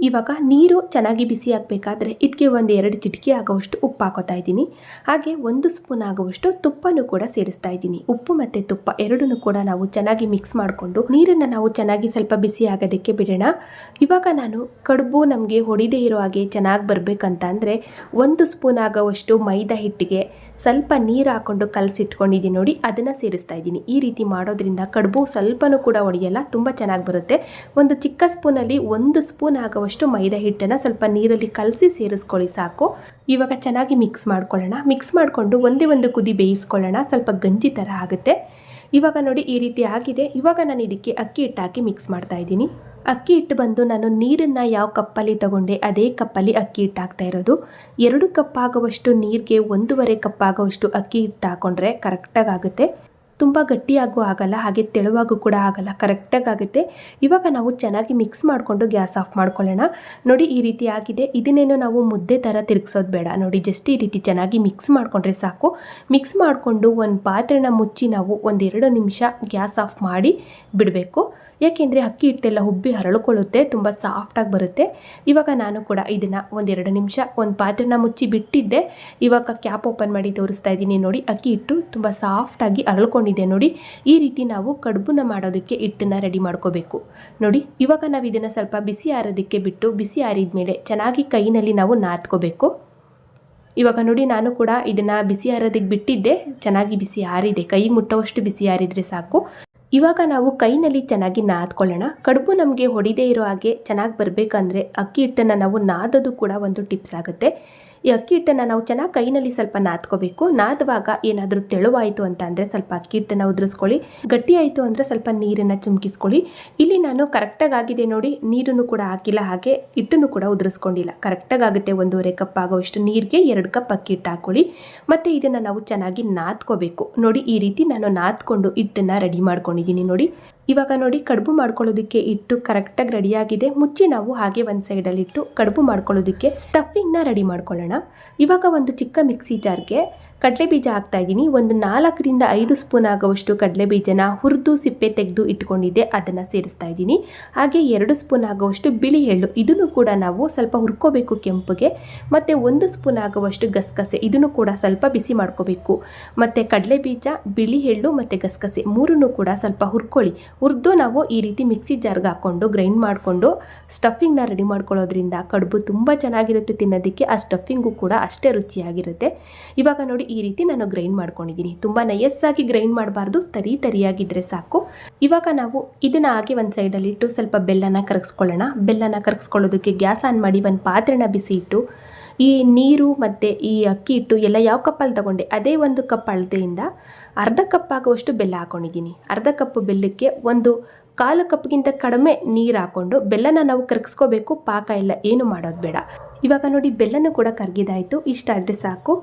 ಇವಾಗ ನೀರು ಚೆನ್ನಾಗಿ ಬಿಸಿ ಆಗಬೇಕಾದ್ರೆ ಇದಕ್ಕೆ ಒಂದು ಎರಡು ಚಿಟಿಕೆ ಆಗುವಷ್ಟು ಉಪ್ಪು ಹಾಕೋತಾ ಇದ್ದೀನಿ. ಹಾಗೆ ಒಂದು ಸ್ಪೂನ್ ಆಗುವಷ್ಟು ತುಪ್ಪನೂ ಕೂಡ ಸೇರಿಸ್ತಾ ಇದ್ದೀನಿ. ಉಪ್ಪು ಮತ್ತು ತುಪ್ಪ ಎರಡನ್ನೂ ಕೂಡ ನಾವು ಚೆನ್ನಾಗಿ ಮಿಕ್ಸ್ ಮಾಡಿಕೊಂಡು ನೀರನ್ನು ನಾವು ಚೆನ್ನಾಗಿ ಸ್ವಲ್ಪ ಬಿಸಿ ಆಗೋದಕ್ಕೆ ಬಿಡೋಣ. ಇವಾಗ ನಾನು ಕಡುಬು ನಮಗೆ ಹೊಡಿದೇ ಇರೋ ಹಾಗೆ ಚೆನ್ನಾಗಿ ಬರಬೇಕಂತ ಅಂದರೆ ಒಂದು ಸ್ಪೂನ್ ಆಗೋವಷ್ಟು ಮೈದಾ ಹಿಟ್ಟಿಗೆ ಸ್ವಲ್ಪ ನೀರು ಹಾಕ್ಕೊಂಡು ಕಲಸಿಟ್ಕೊಂಡಿದ್ದೀನಿ ನೋಡಿ, ಅದನ್ನು ಸೇರಿಸ್ತಾ ಇದ್ದೀನಿ. ಈ ರೀತಿ ಮಾಡೋದ್ರಿಂದ ಕಡುಬು ಸ್ವಲ್ಪನೂ ಕೂಡ ಹೊಡೆಯಲ್ಲ ತುಂಬ ಚೆನ್ನಾಗಿ ಬರುತ್ತೆ. ಒಂದು ಚಿಕ್ಕ ಸ್ಪೂನಲ್ಲಿ ಒಂದು ಸ್ಪೂನ್ ಆಗುವಷ್ಟು ಮೈದಾ ಹಿಟ್ಟನ್ನು ಸ್ವಲ್ಪ ನೀರಲ್ಲಿ ಕಲಸಿ ಸೇರಿಸ್ಕೊಳ್ಳಿ ಸಾಕು. ಇವಾಗ ಚೆನ್ನಾಗಿ ಮಿಕ್ಸ್ ಮಾಡ್ಕೊಳ್ಳೋಣ. ಮಿಕ್ಸ್ ಮಾಡಿಕೊಂಡು ಒಂದೇ ಒಂದು ಕುದಿ ಬೇಯಿಸ್ಕೊಳ್ಳೋಣ. ಸ್ವಲ್ಪ ಗಂಜಿ ಥರ ಆಗುತ್ತೆ. ಇವಾಗ ನೋಡಿ ಈ ರೀತಿ ಆಗಿದೆ. ಇವಾಗ ನಾನು ಇದಕ್ಕೆ ಅಕ್ಕಿ ಹಿಟ್ಟು ಹಾಕಿ ಮಿಕ್ಸ್ ಮಾಡ್ತಾ ಇದ್ದೀನಿ. ಅಕ್ಕಿ ಹಿಟ್ಟು ಬಂದು ನಾನು ನೀರನ್ನು ಯಾವ ಕಪ್ಪಲ್ಲಿ ತಗೊಂಡೆ ಅದೇ ಕಪ್ಪಲ್ಲಿ ಅಕ್ಕಿ ಹಿಟ್ಟು ಹಾಕ್ತಾ ಇರೋದು. ಎರಡು ಕಪ್ ಆಗುವಷ್ಟು ನೀರಿಗೆ ಒಂದೂವರೆ ಕಪ್ ಆಗುವಷ್ಟು ಅಕ್ಕಿ ಹಿಟ್ಟು ಹಾಕೊಂಡ್ರೆ ಕರೆಕ್ಟಾಗಿ ಆಗುತ್ತೆ. ತುಂಬ ಗಟ್ಟಿಯಾಗೂ ಆಗಲ್ಲ, ಹಾಗೆ ತೆಳುವಾಗೂ ಕೂಡ ಆಗಲ್ಲ ಕರೆಕ್ಟಾಗಿ ಆಗುತ್ತೆ ಇವಾಗ ನಾವು ಚೆನ್ನಾಗಿ ಮಿಕ್ಸ್ ಮಾಡಿಕೊಂಡು ಗ್ಯಾಸ್ ಆಫ್ ಮಾಡ್ಕೊಳ್ಳೋಣ. ನೋಡಿ ಈ ರೀತಿ ಆಗಿದೆ. ಇದನ್ನೇನು ನಾವು ಮುದ್ದೆ ಥರ ತಿರುಗಿಸೋದು ಬೇಡ. ನೋಡಿ ಜಸ್ಟ್ ಈ ರೀತಿ ಚೆನ್ನಾಗಿ ಮಿಕ್ಸ್ ಮಾಡಿಕೊಂಡ್ರೆ ಸಾಕು. ಮಿಕ್ಸ್ ಮಾಡಿಕೊಂಡು ಒಂದು ಪಾತ್ರೆನ ಮುಚ್ಚಿ ನಾವು ಒಂದೆರಡು ನಿಮಿಷ ಗ್ಯಾಸ್ ಆಫ್ ಮಾಡಿ ಬಿಡಬೇಕು. ಯಾಕೆಂದರೆ ಅಕ್ಕಿ ಹಿಟ್ಟೆಲ್ಲ ಉಬ್ಬಿ ಹರಳ್ಕೊಳ್ಳುತ್ತೆ, ತುಂಬ ಸಾಫ್ಟಾಗಿ ಬರುತ್ತೆ. ಇವಾಗ ನಾನು ಕೂಡ ಇದನ್ನು ಒಂದೆರಡು ನಿಮಿಷ ಒಂದು ಪಾತ್ರೆನ ಮುಚ್ಚಿ ಬಿಟ್ಟಿದ್ದೆ. ಇವಾಗ ಕ್ಯಾಪ್ ಓಪನ್ ಮಾಡಿ ತೋರಿಸ್ತಾ ಇದ್ದೀನಿ ನೋಡಿ, ಅಕ್ಕಿ ಹಿಟ್ಟು ತುಂಬ ಸಾಫ್ಟಾಗಿ ಅರಳ್ಕೊಂಡಿದೆ ನೋಡಿ. ಈ ರೀತಿ ನಾವು ಕಡುಬನ್ನ ಮಾಡೋದಕ್ಕೆ ಹಿಟ್ಟನ್ನು ರೆಡಿ ಮಾಡ್ಕೋಬೇಕು. ನೋಡಿ, ಇವಾಗ ನಾವು ಇದನ್ನು ಸ್ವಲ್ಪ ಬಿಸಿ ಆರೋದಕ್ಕೆ ಬಿಟ್ಟು ಬಿಸಿ ಆರಿದ ಮೇಲೆ ಚೆನ್ನಾಗಿ ಕೈನಲ್ಲಿ ನಾವು ನಾದ್ಕೋಬೇಕು. ಇವಾಗ ನೋಡಿ, ನಾನು ಕೂಡ ಇದನ್ನು ಬಿಸಿ ಆರೋದಕ್ಕೆ ಬಿಟ್ಟಿದ್ದೆ. ಚೆನ್ನಾಗಿ ಬಿಸಿ ಆರಿದೆ. ಕೈಗೆ ಮುಟ್ಟೋವಷ್ಟು ಬಿಸಿ ಆರಿದ್ರೆ ಸಾಕು. ಇವಾಗ ನಾವು ಕೈನಲ್ಲಿ ಚೆನ್ನಾಗಿ ನಾದ್ಕೊಳ್ಳೋಣ. ಕಡುಬು ನಮಗೆ ಹೊಡಿದೇ ಇರೋ ಹಾಗೆ ಚೆನ್ನಾಗಿ ಬರಬೇಕಂದ್ರೆ ಅಕ್ಕಿ ಹಿಟ್ಟನ್ನು ನಾವು ನಾದೋದು ಕೂಡ ಒಂದು ಟಿಪ್ಸ್ ಆಗುತ್ತೆ. ಈ ಅಕ್ಕಿ ಹಿಟ್ಟನ್ನು ನಾವು ಚೆನ್ನಾಗಿ ಕೈನಲ್ಲಿ ಸ್ವಲ್ಪ ನಾದ್ಕೋಬೇಕು. ನಾದುವಾಗ ಏನಾದರೂ ತೆಳುವಾಯಿತು ಅಂತ ಅಂದರೆ ಸ್ವಲ್ಪ ಅಕ್ಕಿ ಹಿಟ್ಟನ್ನು ಉದುರಿಸ್ಕೊಳ್ಳಿ. ಗಟ್ಟಿ ಆಯಿತು ಅಂದರೆ ಸ್ವಲ್ಪ ನೀರನ್ನು ಚುಮಕಿಸ್ಕೊಳ್ಳಿ. ಇಲ್ಲಿ ನಾನು ಕರೆಕ್ಟಾಗಿ ಆಗಿದೆ ನೋಡಿ. ನೀರನ್ನು ಕೂಡ ಹಾಕಿಲ್ಲ ಹಾಗೆ ಹಿಟ್ಟನ್ನು ಕೂಡ ಉದುರಿಸ್ಕೊಂಡಿಲ್ಲ. ಕರೆಕ್ಟಾಗಿ ಆಗುತ್ತೆ ಒಂದೂವರೆ ಕಪ್ ಆಗೋವಷ್ಟು ನೀರಿಗೆ ಎರಡು ಕಪ್ ಅಕ್ಕಿ ಹಿಟ್ಟು ಹಾಕ್ಕೊಳ್ಳಿ ಮತ್ತು ಇದನ್ನು ನಾವು ಚೆನ್ನಾಗಿ ನಾದ್ಕೋಬೇಕು. ನೋಡಿ ಈ ರೀತಿ ನಾನು ನಾದ್ಕೊಂಡು ಹಿಟ್ಟನ್ನು ರೆಡಿ ಮಾಡ್ಕೊಂಡಿದ್ದೀನಿ ನೋಡಿ. ಇವಾಗ ನೋಡಿ ಕಡುಬು ಮಾಡ್ಕೊಳ್ಳೋದಕ್ಕೆ ಇಟ್ಟು ಕರೆಕ್ಟಾಗಿ ರೆಡಿಯಾಗಿದೆ. ಮುಚ್ಚಿ ನಾವು ಹಾಗೆ ಒಂದು ಸೈಡಲ್ಲಿಟ್ಟು ಕಡುಬು ಮಾಡ್ಕೊಳ್ಳೋದಕ್ಕೆ ಸ್ಟಫಿಂಗ್ನ ರೆಡಿ ಮಾಡ್ಕೊಳ್ಳೋಣ. ಇವಾಗ ಒಂದು ಚಿಕ್ಕ ಮಿಕ್ಸಿ ಜಾರ್ಗೆ ಕಡಲೆ ಬೀಜ ಹಾಕ್ತಾ ಇದ್ದೀನಿ. ಒಂದು ನಾಲ್ಕರಿಂದ ಐದು ಸ್ಪೂನ್ ಆಗುವಷ್ಟು ಕಡಲೆ ಬೀಜನ ಹುರಿದು ಸಿಪ್ಪೆ ತೆಗೆದು ಇಟ್ಕೊಂಡಿದ್ದೆ. ಅದನ್ನು ಸೇರಿಸ್ತಾ ಇದ್ದೀನಿ. ಹಾಗೆ ಎರಡು ಸ್ಪೂನ್ ಆಗುವಷ್ಟು ಬಿಳಿ ಎಳ್ಳು ಇದನ್ನು ಕೂಡ ನಾವು ಸ್ವಲ್ಪ ಹುರ್ಕೋಬೇಕು ಕೆಂಪುಗೆ. ಮತ್ತು ಒಂದು ಸ್ಪೂನ್ ಆಗುವಷ್ಟು ಗಸಗಸೆ. ಇದನ್ನು ಕೂಡ ಸ್ವಲ್ಪ ಬಿಸಿ ಮಾಡ್ಕೋಬೇಕು. ಮತ್ತು ಕಡಲೆ ಬೀಜ ಬಿಳಿ ಎಳ್ಳು ಮತ್ತು ಗಸಗಸೆ ಮೂರನ್ನು ಕೂಡ ಸ್ವಲ್ಪ ಹುರ್ಕೊಳ್ಳಿ. ಹುರಿದು ನಾವು ಈ ರೀತಿ ಮಿಕ್ಸಿ ಜಾರ್ಗೆ ಹಾಕ್ಕೊಂಡು ಗ್ರೈಂಡ್ ಮಾಡಿಕೊಂಡು ಸ್ಟಫಿಂಗ್ನ ರೆಡಿ ಮಾಡ್ಕೊಳ್ಳೋದ್ರಿಂದ ಕಡುಬು ತುಂಬ ಚೆನ್ನಾಗಿರುತ್ತೆ ತಿನ್ನೋದಕ್ಕೆ. ಆ ಸ್ಟಫಿಂಗು ಕೂಡ ಅಷ್ಟೇ ರುಚಿಯಾಗಿರುತ್ತೆ. ಇವಾಗ ನೋಡಿ ಈ ರೀತಿ ನಾನು ಗ್ರೈಂಡ್ ಮಾಡ್ಕೊಂಡಿದ್ದೀನಿ. ತುಂಬ ನಯಸ್ಸಾಗಿ ಗ್ರೈಂಡ್ ಮಾಡಬಾರ್ದು, ತರಿ ತರಿಯಾಗಿದ್ದರೆ ಸಾಕು. ಇವಾಗ ನಾವು ಇದನ್ನು ಹಾಗೆ ಒಂದು ಸೈಡಲ್ಲಿಟ್ಟು ಸ್ವಲ್ಪ ಬೆಲ್ಲನ ಕರಗಿಸ್ಕೊಳ್ಳೋಣ. ಬೆಲ್ಲನ ಕರಗಿಸ್ಕೊಳ್ಳೋದಕ್ಕೆ ಗ್ಯಾಸ್ ಆನ್ ಮಾಡಿ ಒಂದು ಪಾತ್ರೆನ ಬಿಸಿ ಇಟ್ಟು, ಈ ನೀರು ಮತ್ತು ಈ ಅಕ್ಕಿ ಇಟ್ಟು ಎಲ್ಲ ಯಾವ ಕಪ್ಪಲ್ಲಿ ತಗೊಂಡೆ? ಅದೇ ಒಂದು ಕಪ್ ಅಳತೆಯಿಂದ ಅರ್ಧ ಕಪ್ ಆಗುವಷ್ಟು ಬೆಲ್ಲ ಹಾಕೊಂಡಿದ್ದೀನಿ. ಅರ್ಧ ಕಪ್ ಬೆಲ್ಲಕ್ಕೆ ಒಂದು ಕಾಲು ಕಪ್ಗಿಂತ ಕಡಿಮೆ ನೀರು ಹಾಕ್ಕೊಂಡು ಬೆಲ್ಲನ ನಾವು ಕರಗಿಸ್ಕೋಬೇಕು. ಪಾಕ ಎಲ್ಲ ಏನು ಮಾಡೋದು ಬೇಡ. ಇವಾಗ ನೋಡಿ ಬೆಲ್ಲನೂ ಕೂಡ ಕರಗಿದಾಯಿತು. ಇಷ್ಟ ಆದರೆ ಸಾಕು.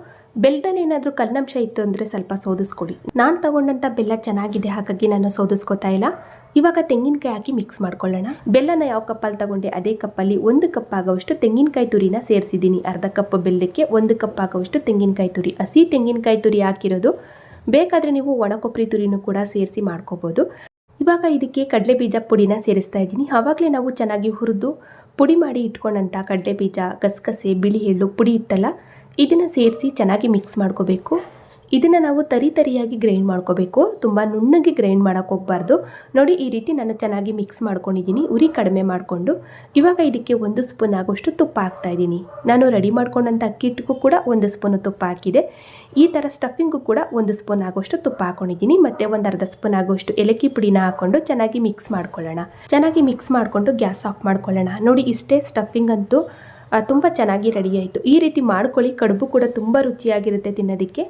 ಬೆಲ್ಲದಲ್ಲಿ ಏನಾದರೂ ಕಲ್ಲಂಶ ಇತ್ತು ಅಂದರೆ ಸ್ವಲ್ಪ ಸೋದಿಸ್ಕೊಡಿ ನಾನು ತಗೊಂಡಂಥ ಬೆಲ್ಲ ಚೆನ್ನಾಗಿದೆ, ಹಾಗಾಗಿ ನಾನು ಸೋದಿಸ್ಕೊತಾ ಇಲ್ಲ. ಇವಾಗ ತೆಂಗಿನಕಾಯಿ ಹಾಕಿ ಮಿಕ್ಸ್ ಮಾಡ್ಕೊಳ್ಳೋಣ. ಬೆಲ್ಲನ ಯಾವ ಕಪ್ಪಲ್ಲಿ ತಗೊಂಡೆ, ಅದೇ ಕಪ್ಪಲ್ಲಿ ಒಂದು ಕಪ್ ಆಗೋವಷ್ಟು ತೆಂಗಿನಕಾಯಿ ತುರಿನ ಸೇರಿಸಿದ್ದೀನಿ. ಅರ್ಧ ಕಪ್ ಬೆಲ್ಲಕ್ಕೆ ಒಂದು ಕಪ್ ಆಗೋವಷ್ಟು ತೆಂಗಿನಕಾಯಿ ತುರಿ. ಹಸಿ ತೆಂಗಿನಕಾಯಿ ತುರಿ ಹಾಕಿರೋದು. ಬೇಕಾದರೆ ನೀವು ಒಣ ಕೊಬ್ಬರಿ ತುರಿನೂ ಕೂಡ ಸೇರಿಸಿ ಮಾಡ್ಕೋಬೋದು. ಇವಾಗ ಇದಕ್ಕೆ ಕಡಲೆ ಬೀಜ ಪುಡಿನ ಸೇರಿಸ್ತಾ ಇದ್ದೀನಿ. ಆವಾಗಲೇ ನಾವು ಚೆನ್ನಾಗಿ ಹುರಿದು ಪುಡಿ ಮಾಡಿ ಇಟ್ಕೊಂಡಂಥ ಕಡಲೆ ಬೀಜ ಗಸಗಸೆ, ಬಿಳಿ ಎಳ್ಳು ಪುಡಿ ಇತ್ತಲ್ಲ ಇದನ್ನು ಸೇರಿಸಿ ಚೆನ್ನಾಗಿ ಮಿಕ್ಸ್ ಮಾಡ್ಕೋಬೇಕು. ಇದನ್ನು ನಾವು ತರಿ ತರಿಯಾಗಿ ಗ್ರೈಂಡ್ ಮಾಡ್ಕೋಬೇಕು. ತುಂಬ ನುಣ್ಣಗೆ ಗ್ರೈಂಡ್ ಮಾಡೋಕ್ಕೆ ಹೋಗಬಾರ್ದು. ನೋಡಿ, ಈ ರೀತಿ ನಾನು ಚೆನ್ನಾಗಿ ಮಿಕ್ಸ್ ಮಾಡ್ಕೊಂಡಿದ್ದೀನಿ. ಉರಿ ಕಡಿಮೆ ಮಾಡಿಕೊಂಡು. ಇವಾಗ ಇದಕ್ಕೆ ಒಂದು ಸ್ಪೂನ್ ಆಗೋಷ್ಟು ತುಪ್ಪ ಹಾಕ್ತಾ ಇದ್ದೀನಿ. ನಾನು ರೆಡಿ ಮಾಡ್ಕೊಂಡಂಥ ಅಕ್ಕಿಟ್ಟಿಗೂ ಕೂಡ ಒಂದು ಸ್ಪೂನು ತುಪ್ಪ ಹಾಕಿದೆ. ಈ ಥರ ಸ್ಟಫಿಂಗು ಕೂಡ ಒಂದು ಸ್ಪೂನ್ ಆಗೋಷ್ಟು ತುಪ್ಪ ಹಾಕೊಂಡಿದ್ದೀನಿ. ಮತ್ತು ಒಂದು ಅರ್ಧ ಸ್ಪೂನ್ ಆಗೋಷ್ಟು ಏಲಕ್ಕಿ ಪುಡಿನ ಹಾಕ್ಕೊಂಡು ಚೆನ್ನಾಗಿ ಮಿಕ್ಸ್ ಮಾಡ್ಕೊಳ್ಳೋಣ. ಚೆನ್ನಾಗಿ ಮಿಕ್ಸ್ ಮಾಡಿಕೊಂಡು ಗ್ಯಾಸ್ ಆಫ್ ಮಾಡ್ಕೊಳ್ಳೋಣ. ನೋಡಿ, ಇಷ್ಟೇ ಸ್ಟಫಿಂಗ್ ಅಂತೂ ತುಂಬ ಚೆನ್ನಾಗಿ ರೆಡಿ ಆಯಿತು. ಈ ರೀತಿ ಮಾಡ್ಕೊಳ್ಳಿ, ಕಡುಬು ಕೂಡ ತುಂಬ ರುಚಿಯಾಗಿರುತ್ತೆ ತಿನ್ನೋದಕ್ಕೆ.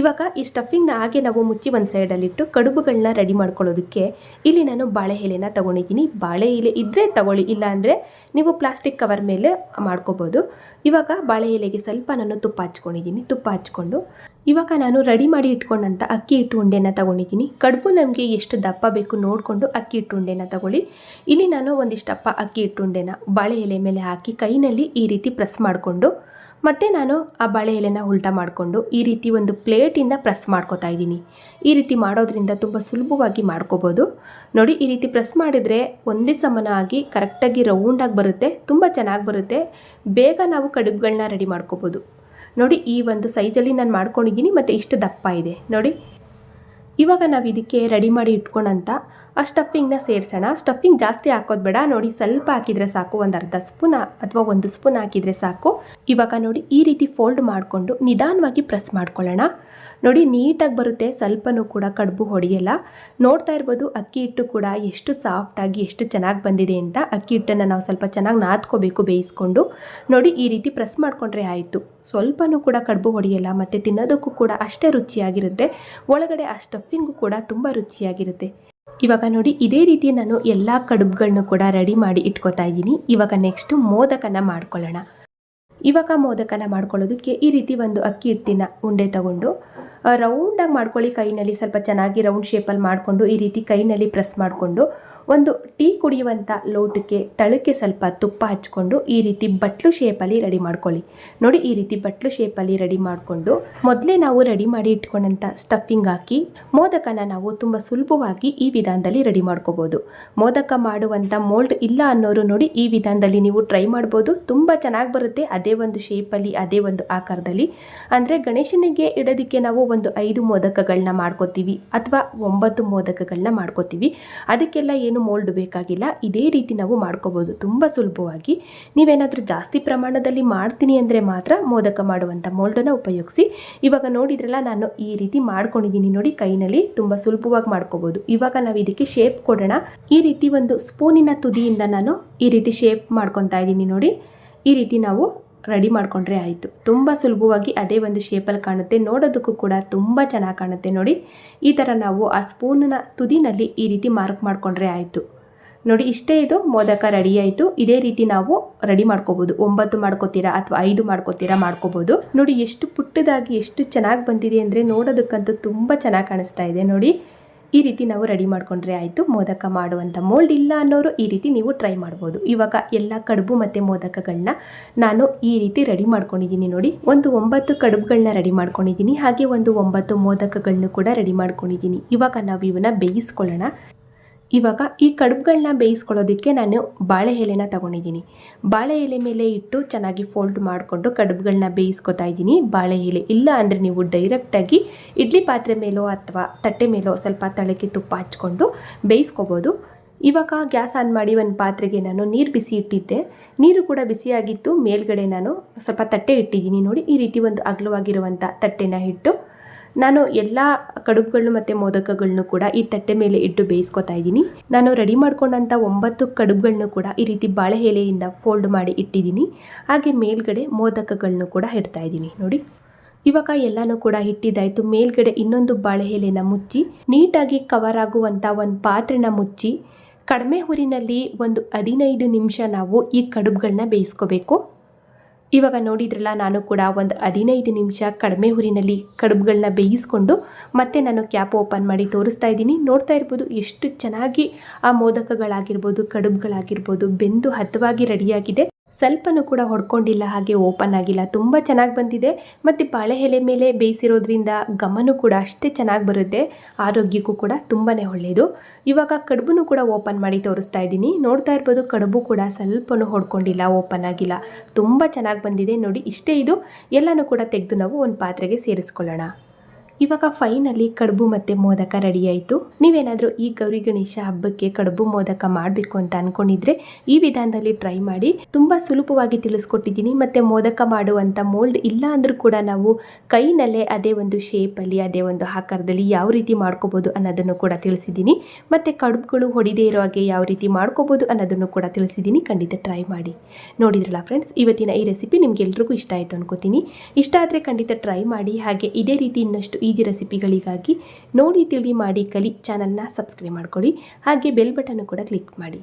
ಇವಾಗ ಈ ಸ್ಟಫಿಂಗ್ನ ಹಾಗೆ ನಾವು ಮುಚ್ಚಿ ಒಂದು ಸೈಡಲ್ಲಿಟ್ಟು ಕಡುಬುಗಳನ್ನ ರೆಡಿ ಮಾಡ್ಕೊಳ್ಳೋದಕ್ಕೆ ಇಲ್ಲಿ ನಾನು ಬಾಳೆ ಎಲೆನ ತೊಗೊಂಡಿದ್ದೀನಿ. ಬಾಳೆ ಎಲೆ ಇದ್ದರೆ ತಗೊಳ್ಳಿ, ಇಲ್ಲ ಅಂದರೆ ನೀವು ಪ್ಲಾಸ್ಟಿಕ್ ಕವರ್ ಮೇಲೆ ಮಾಡ್ಕೋಬೋದು. ಇವಾಗ ಬಾಳೆ ಎಲೆಗೆ ಸ್ವಲ್ಪ ನಾನು ತುಪ್ಪ ಹಚ್ಕೊಂಡಿದ್ದೀನಿ. ತುಪ್ಪ ಹಚ್ಕೊಂಡು ಇವಾಗ ನಾನು ರೆಡಿ ಮಾಡಿ ಇಟ್ಕೊಂಡಂಥ ಅಕ್ಕಿ ಹಿಟ್ಟು ಉಂಡೆನ ತಗೊಂಡಿದ್ದೀನಿ. ಕಡುಬು ನಮಗೆ ಎಷ್ಟು ದಪ್ಪ ಬೇಕು ನೋಡಿಕೊಂಡು ಅಕ್ಕಿ ಹಿಟ್ಟು ಉಂಡೆನ ತಗೊಳ್ಳಿ. ಇಲ್ಲಿ ನಾನು ಒಂದಿಷ್ಟಪ್ಪ ಅಕ್ಕಿ ಹಿಟ್ಟು ಉಂಡೆನ ಬಾಳೆ ಎಲೆ ಮೇಲೆ ಹಾಕಿ ಕೈನಲ್ಲಿ ಈ ರೀತಿ ಪ್ರೆಸ್ ಮಾಡಿಕೊಂಡು ಮತ್ತೆ ನಾನು ಆ ಬಾಳೆ ಎಲೆನ ಉಲ್ಟಾ ಮಾಡಿಕೊಂಡು ಈ ರೀತಿ ಒಂದು ಪ್ಲೇಟಿಂದ ಪ್ರೆಸ್ ಮಾಡ್ಕೋತಾ ಇದ್ದೀನಿ. ಈ ರೀತಿ ಮಾಡೋದ್ರಿಂದ ತುಂಬ ಸುಲಭವಾಗಿ ಮಾಡ್ಕೋಬೋದು. ನೋಡಿ, ಈ ರೀತಿ ಪ್ರೆಸ್ ಮಾಡಿದರೆ ಒಂದೇ ಸಮನಾಗಿ ಕರೆಕ್ಟಾಗಿ ರೌಂಡಾಗಿ ಬರುತ್ತೆ, ತುಂಬ ಚೆನ್ನಾಗಿ ಬರುತ್ತೆ. ಬೇಗ ನಾವು ಕಡುಬುಗಳನ್ನ ರೆಡಿ ಮಾಡ್ಕೋಬೋದು. ನೋಡಿ, ಈ ಒಂದು ಸೈಜಲ್ಲಿ ನಾನು ಮಾಡ್ಕೊಂಡಿದ್ದೀನಿ, ಮತ್ತು ಇಷ್ಟು ದಪ್ಪ ಇದೆ. ನೋಡಿ, ಇವಾಗ ನಾವು ಇದಕ್ಕೆ ರೆಡಿ ಮಾಡಿ ಇಟ್ಕೊಂಡಂಥ ಆ ಸ್ಟಫಿಂಗ್ನ ಸೇರಿಸೋಣ. ಸ್ಟಫಿಂಗ್ ಜಾಸ್ತಿ ಹಾಕೋದು ಬೇಡ. ನೋಡಿ ಸ್ವಲ್ಪ ಹಾಕಿದರೆ ಸಾಕು. ಒಂದು ಅರ್ಧ ಸ್ಪೂನ್ ಅಥವಾ ಒಂದು ಸ್ಪೂನ್ ಹಾಕಿದರೆ ಸಾಕು. ಇವಾಗ ನೋಡಿ ಈ ರೀತಿ ಫೋಲ್ಡ್ ಮಾಡಿಕೊಂಡು ನಿಧಾನವಾಗಿ ಪ್ರೆಸ್ ಮಾಡ್ಕೊಳ್ಳೋಣ. ನೋಡಿ ನೀಟಾಗಿ ಬರುತ್ತೆ. ಸ್ವಲ್ಪನೂ ಕೂಡ ಕಡುಬು ಹೊಡೆಯಲ್ಲ. ನೋಡ್ತಾ ಇರ್ಬೋದು, ಅಕ್ಕಿ ಹಿಟ್ಟು ಕೂಡ ಎಷ್ಟು ಸಾಫ್ಟಾಗಿ ಎಷ್ಟು ಚೆನ್ನಾಗಿ ಬಂದಿದೆ ಅಂತ. ಅಕ್ಕಿ ಹಿಟ್ಟನ್ನು ನಾವು ಸ್ವಲ್ಪ ಚೆನ್ನಾಗಿ ನಾದ್ಕೋಬೇಕು ಬೇಯಿಸ್ಕೊಂಡು. ನೋಡಿ ಈ ರೀತಿ ಪ್ರೆಸ್ ಮಾಡಿಕೊಂಡ್ರೆ ಆಯಿತು. ಸ್ವಲ್ಪನೂ ಕೂಡ ಕಡುಬು ಹೊಡೆಯಲ್ಲ. ಮತ್ತು ತಿನ್ನೋದಕ್ಕೂ ಕೂಡ ಅಷ್ಟೇ ರುಚಿಯಾಗಿರುತ್ತೆ. ಒಳಗಡೆ ಆ ಸ್ಟಫಿಂಗು ಕೂಡ ತುಂಬ ರುಚಿಯಾಗಿರುತ್ತೆ. ಇವಾಗ ನೋಡಿ, ಇದೇ ರೀತಿ ನಾನು ಎಲ್ಲ ಕಡುಬುಗಳನ್ನೂ ಕೂಡ ರೆಡಿ ಮಾಡಿ ಇಟ್ಕೋತಾ ಇದ್ದೀನಿ. ಇವಾಗ ನೆಕ್ಸ್ಟು ಮೋದಕನ ಮಾಡ್ಕೊಳ್ಳೋಣ. ಇವಾಗ ಮೋದಕನ ಮಾಡ್ಕೊಳ್ಳೋದಕ್ಕೆ ಈ ರೀತಿ ಒಂದು ಅಕ್ಕಿ ಹಿಟ್ಟಿನ ಉಂಡೆ ತಗೊಂಡು ರೌಂಡಾಗಿ ಮಾಡ್ಕೊಳ್ಳಿ ಕೈನಲ್ಲಿ, ಸ್ವಲ್ಪ ಚೆನ್ನಾಗಿ ರೌಂಡ್ ಶೇಪಲ್ಲಿ ಮಾಡಿಕೊಂಡು ಈ ರೀತಿ ಕೈನಲ್ಲಿ ಪ್ರೆಸ್ ಮಾಡಿಕೊಂಡು ಒಂದು ಟೀ ಕುಡಿಯುವಂಥ ಲೋಟಕ್ಕೆ, ತಳಕ್ಕೆ ಸ್ವಲ್ಪ ತುಪ್ಪ ಹಚ್ಕೊಂಡು ಈ ರೀತಿ ಬಟ್ಲು ಶೇಪಲ್ಲಿ ರೆಡಿ ಮಾಡ್ಕೊಳ್ಳಿ. ನೋಡಿ ಈ ರೀತಿ ಬಟ್ಲು ಶೇಪಲ್ಲಿ ರೆಡಿ ಮಾಡಿಕೊಂಡು ಮೊದಲೇ ನಾವು ರೆಡಿ ಮಾಡಿ ಇಟ್ಕೊಂಡಂಥ ಸ್ಟಫಿಂಗ್ ಹಾಕಿ, ಮೋದಕನ ನಾವು ತುಂಬ ಸುಲಭವಾಗಿ ಈ ವಿಧಾನದಲ್ಲಿ ರೆಡಿ ಮಾಡ್ಕೋಬೋದು. ಮೋದಕ ಮಾಡುವಂಥ ಮೋಲ್ಡ್ ಇಲ್ಲ ಅನ್ನೋರು ನೋಡಿ ಈ ವಿಧಾನದಲ್ಲಿ ನೀವು ಟ್ರೈ ಮಾಡ್ಬೋದು. ತುಂಬ ಚೆನ್ನಾಗಿ ಬರುತ್ತೆ, ಅದೇ ಒಂದು ಶೇಪಲ್ಲಿ ಅದೇ ಒಂದು ಆಕಾರದಲ್ಲಿ. ಅಂದರೆ ಗಣೇಶನಿಗೆ ಇಡೋದಕ್ಕೆ ನಾವು ಒಂದು ಐದು ಮೋದಕಗಳನ್ನ ಮಾಡ್ಕೋತೀವಿ ಅಥವಾ ಒಂಬತ್ತು ಮೋದಕಗಳನ್ನ ಮಾಡ್ಕೋತೀವಿ. ಅದಕ್ಕೆಲ್ಲ ಏನು ಮೋಲ್ಡ್ ಬೇಕಾಗಿಲ್ಲ. ಇದೇ ರೀತಿ ನಾವು ಮಾಡ್ಕೋಬೋದು. ತುಂಬ ಸುಲಭವಾಗಿ. ನೀವೇನಾದರೂ ಜಾಸ್ತಿ ಪ್ರಮಾಣದಲ್ಲಿ ಮಾಡ್ತೀನಿ ಅಂದರೆ ಮಾತ್ರ ಮೋದಕ ಮಾಡುವಂಥ ಮೋಲ್ಡನ್ನು ಉಪಯೋಗಿಸಿ. ಇವಾಗ ನೋಡಿದ್ರಲ್ಲ, ನಾನು ಈ ರೀತಿ ಮಾಡ್ಕೊಂಡಿದ್ದೀನಿ ನೋಡಿ, ಕೈನಲ್ಲಿ ತುಂಬ ಸುಲಭವಾಗಿ ಮಾಡ್ಕೋಬೋದು. ಇವಾಗ ನಾವು ಇದಕ್ಕೆ ಶೇಪ್ ಕೊಡೋಣ. ಈ ರೀತಿ ಒಂದು ಸ್ಪೂನಿನ ತುದಿಯಿಂದ ನಾನು ಈ ರೀತಿ ಶೇಪ್ ಮಾಡ್ಕೊತಾ ಇದ್ದೀನಿ ನೋಡಿ. ಈ ರೀತಿ ನಾವು ರೆಡಿ ಮಾಡಿಕೊಂಡ್ರೆ ಆಯಿತು. ತುಂಬ ಸುಲಭವಾಗಿ ಅದೇ ಒಂದು ಶೇಪಲ್ಲಿ ಕಾಣುತ್ತೆ. ನೋಡೋದಕ್ಕೂ ಕೂಡ ತುಂಬ ಚೆನ್ನಾಗಿ ಕಾಣುತ್ತೆ ನೋಡಿ. ಈ ಥರ ನಾವು ಆ ಸ್ಪೂನಿನ ತುದಿನಲ್ಲಿ ಈ ರೀತಿ ಮಾರ್ಕ್ ಮಾಡಿಕೊಂಡ್ರೆ ಆಯಿತು. ನೋಡಿ, ಇಷ್ಟೇ ಇದು ಮೋದಕ ರೆಡಿ ಆಯಿತು. ಇದೇ ರೀತಿ ನಾವು ರೆಡಿ ಮಾಡ್ಕೋಬೋದು. ಒಂಬತ್ತು ಮಾಡ್ಕೋತೀರಾ ಅಥವಾ ಐದು ಮಾಡ್ಕೋತೀರಾ ಮಾಡ್ಕೋಬೋದು. ನೋಡಿ, ಎಷ್ಟು ಪುಟ್ಟದಾಗಿ ಎಷ್ಟು ಚೆನ್ನಾಗಿ ಬಂದಿದೆ ಅಂದರೆ ನೋಡೋದಕ್ಕಂತೂ ತುಂಬ ಚೆನ್ನಾಗಿ ಕಾಣಿಸ್ತಾ ಇದೆ ನೋಡಿ. ಈ ರೀತಿ ನಾವು ರೆಡಿ ಮಾಡ್ಕೊಂಡ್ರೆ ಆಯಿತು, ಮೋದಕ ಮಾಡುವಂಥ ಮೋಲ್ಡ್ ಇಲ್ಲ ಅನ್ನೋರು ಈ ರೀತಿ ನೀವು ಟ್ರೈ ಮಾಡ್ಬೋದು. ಇವಾಗ ಎಲ್ಲ ಕಡುಬು ಮತ್ತು ಮೋದಕಗಳನ್ನ ನಾನು ಈ ರೀತಿ ರೆಡಿ ಮಾಡ್ಕೊಂಡಿದ್ದೀನಿ ನೋಡಿ. ಒಂದು ಒಂಬತ್ತು ಕಡುಬುಗಳನ್ನ ರೆಡಿ ಮಾಡ್ಕೊಂಡಿದ್ದೀನಿ, ಹಾಗೆ ಒಂದು ಒಂಬತ್ತು ಮೋದಕಗಳನ್ನೂ ಕೂಡ ರೆಡಿ ಮಾಡ್ಕೊಂಡಿದ್ದೀನಿ. ಇವಾಗ ನಾವು ಇವನ್ನ ಬೇಯಿಸ್ಕೊಳ್ಳೋಣ. ಇವಾಗ ಈ ಕಡುಬುಗಳನ್ನ ಬೇಯಿಸ್ಕೊಳ್ಳೋದಕ್ಕೆ ನಾನು ಬಾಳೆ ಎಲೆನ ತಗೊಂಡಿದ್ದೀನಿ. ಬಾಳೆ ಎಲೆ ಮೇಲೆ ಇಟ್ಟು ಚೆನ್ನಾಗಿ ಫೋಲ್ಡ್ ಮಾಡಿಕೊಂಡು ಕಡುಬುಗಳನ್ನ ಬೇಯಿಸ್ಕೊತಾ ಇದ್ದೀನಿ. ಬಾಳೆ ಎಲೆ ಇಲ್ಲ ಅಂದರೆ ನೀವು ಡೈರೆಕ್ಟಾಗಿ ಇಡ್ಲಿ ಪಾತ್ರೆ ಮೇಲೋ ಅಥವಾ ತಟ್ಟೆ ಮೇಲೋ ಸ್ವಲ್ಪ ತಳಕ್ಕೆ ತುಪ್ಪ ಹಚ್ಕೊಂಡು ಬೇಯಿಸ್ಕೋಬೋದು. ಇವಾಗ ಗ್ಯಾಸ್ ಆನ್ ಮಾಡಿ ಒಂದು ಪಾತ್ರೆಗೆ ನಾನು ನೀರು ಬಿಸಿ ಇಟ್ಟಿದ್ದೆ. ನೀರು ಕೂಡ ಬಿಸಿಯಾಗಿತ್ತು. ಮೇಲ್ಗಡೆ ನಾನು ಸ್ವಲ್ಪ ತಟ್ಟೆ ಇಟ್ಟಿದ್ದೀನಿ. ನೋಡಿ ಈ ರೀತಿ ಒಂದು ಅಗಲವಾಗಿರುವಂಥ ತಟ್ಟೆನ ಇಟ್ಟು ನಾನು ಎಲ್ಲ ಕಡುಬುಗಳು ಮತ್ತು ಮೋದಕಗಳನ್ನು ಕೂಡ ಈ ತಟ್ಟೆ ಮೇಲೆ ಇಟ್ಟು ಬೇಯಿಸ್ಕೊತಾ ಇದ್ದೀನಿ. ನಾನು ರೆಡಿ ಮಾಡ್ಕೊಂಡಂಥ ಒಂಬತ್ತು ಕಡುಬುಗಳನ್ನು ಕೂಡ ಈ ರೀತಿ ಬಾಳೆ ಎಲೆಯಿಂದ ಫೋಲ್ಡ್ ಮಾಡಿ ಇಟ್ಟಿದ್ದೀನಿ. ಹಾಗೆ ಮೇಲ್ಗಡೆ ಮೋದಕಗಳನ್ನು ಕೂಡ ಇಡ್ತಾ ಇದ್ದೀನಿ. ನೋಡಿ, ಇವಾಗ ಎಲ್ಲನೂ ಕೂಡ ಇಟ್ಟಿದ್ದಾಯಿತು ಮೇಲ್ಗಡೆ ಇನ್ನೊಂದು ಬಾಳೆ ಎಲೆನ ಮುಚ್ಚಿ, ನೀಟಾಗಿ ಕವರ್ ಆಗುವಂಥ ಒಂದು ಪಾತ್ರೆನ ಮುಚ್ಚಿ, ಕಡಿಮೆ ಹುರಿನಲ್ಲಿ ಒಂದು ಹದಿನೈದು ನಿಮಿಷ ನಾವು ಈ ಕಡುಬುಗಳನ್ನ ಬೇಯಿಸ್ಕೋಬೇಕು. ಇವಾಗ ನೋಡಿದ್ರಲ್ಲ, ನಾನು ಕೂಡ ಒಂದು ಹದಿನೈದು ನಿಮಿಷ ಕಡಿಮೆ ಹುರಿನಲ್ಲಿ ಕಡುಬುಗಳನ್ನ ಬೇಯಿಸ್ಕೊಂಡು ಮತ್ತೆ ನಾನು ಕ್ಯಾಪ್ ಓಪನ್ ಮಾಡಿ ತೋರಿಸ್ತಾ ಇದ್ದೀನಿ. ನೋಡ್ತಾ ಇರ್ಬೋದು, ಎಷ್ಟು ಚೆನ್ನಾಗಿ ಆ ಮೋದಕಗಳಾಗಿರ್ಬೋದು, ಕಡುಬುಗಳಾಗಿರ್ಬೋದು ಬೆಂದು ಹದವಾಗಿ ರೆಡಿಯಾಗಿದೆ ಸ್ವಲ್ಪನೂ ಕೂಡ ಹೊಡ್ಕೊಂಡಿಲ್ಲ ಹಾಗೆ ಓಪನ್ ಆಗಿಲ್ಲ. ತುಂಬ ಚೆನ್ನಾಗಿ ಬಂದಿದೆ. ಮತ್ತು ಬಾಳೆ ಎಲೆ ಮೇಲೆ ಬೇಯಿಸಿರೋದ್ರಿಂದ ಗಮನೂ ಕೂಡ ಅಷ್ಟೇ ಚೆನ್ನಾಗಿ ಬರುತ್ತೆ. ಆರೋಗ್ಯಕ್ಕೂ ಕೂಡ ತುಂಬಾ ಒಳ್ಳೆಯದು ಇವಾಗ ಕಡುಬು ಕೂಡ ಓಪನ್ ಮಾಡಿ ತೋರಿಸ್ತಾ ಇದ್ದೀನಿ. ನೋಡ್ತಾ ಇರ್ಬೋದು ಕಡುಬು ಕೂಡ ಸ್ವಲ್ಪನೂ ಹೊಡ್ಕೊಂಡಿಲ್ಲ, ಓಪನ್ ಆಗಿಲ್ಲ. ತುಂಬ ಚೆನ್ನಾಗಿ ಬಂದಿದೆ. ನೋಡಿ, ಇಷ್ಟೇ ಇದು. ಎಲ್ಲನೂ ಕೂಡ ತೆಗೆದು ನಾವು ಒಂದು ಪಾತ್ರೆಗೆ ಸೇರಿಸ್ಕೊಳ್ಳೋಣ. ಇವಾಗ ಫೈನಲಿ ಕಡುಬು ಮತ್ತು ಮೋದಕ ರೆಡಿ ಆಯಿತು. ನೀವೇನಾದರೂ ಈ ಗೌರಿ ಗಣೇಶ ಹಬ್ಬಕ್ಕೆ ಕಡುಬು, ಮೋದಕ ಮಾಡಬೇಕು ಅಂತ ಅನ್ಕೊಂಡಿದ್ರೆ ಈ ವಿಧಾನದಲ್ಲಿ ಟ್ರೈ ಮಾಡಿ. ತುಂಬ ಸುಲಭವಾಗಿ ತಿಳಿಸ್ಕೊಟ್ಟಿದ್ದೀನಿ. ಮತ್ತು ಮೋದಕ ಮಾಡುವಂಥ ಮೋಲ್ಡ್ ಇಲ್ಲ ಅಂದರೂ ಕೂಡ ನಾವು ಕೈನಲ್ಲೇ ಅದೇ ಒಂದು ಶೇಪಲ್ಲಿ ಅದೇ ಒಂದು ಆಕಾರದಲ್ಲಿ ಯಾವ ರೀತಿ ಮಾಡ್ಕೋಬೋದು ಅನ್ನೋದನ್ನು ಕೂಡ ತಿಳಿಸಿದ್ದೀನಿ. ಮತ್ತು ಕಡುಬುಗಳು ಹೊಡಿದೇ ಇರೋ ಹಾಗೆ ಯಾವ ರೀತಿ ಮಾಡ್ಕೋಬೋದು ಅನ್ನೋದನ್ನು ಕೂಡ ತಿಳಿಸಿದ್ದೀನಿ. ಖಂಡಿತ ಟ್ರೈ ಮಾಡಿ. ನೋಡಿದ್ರಲ್ಲ ಫ್ರೆಂಡ್ಸ್ ಇವತ್ತಿನ ಈ ರೆಸಿಪಿ ನಿಮ್ಗೆಲ್ರಿಗೂ ಇಷ್ಟ ಆಯಿತು ಅನ್ಕೋತೀನಿ. ಇಷ್ಟ ಆದರೆ ಖಂಡಿತ ಟ್ರೈ ಮಾಡಿ. ಹಾಗೆ ಇದೇ ರೀತಿ ಇನ್ನಷ್ಟು ಈಜಿ ರೆಸಿಪಿಗಳಿಗಾಗಿ ನೋಡಿ ತಿಳಿ ಮಾಡಿ ಕಲಿ ಚಾನಲ್ನ ಸಬ್ಸ್ಕ್ರೈಬ್ ಮಾಡ್ಕೊಳ್ಳಿ. ಹಾಗೆ ಬೆಲ್ ಬಟನ್ ಕೂಡ ಕ್ಲಿಕ್ ಮಾಡಿ.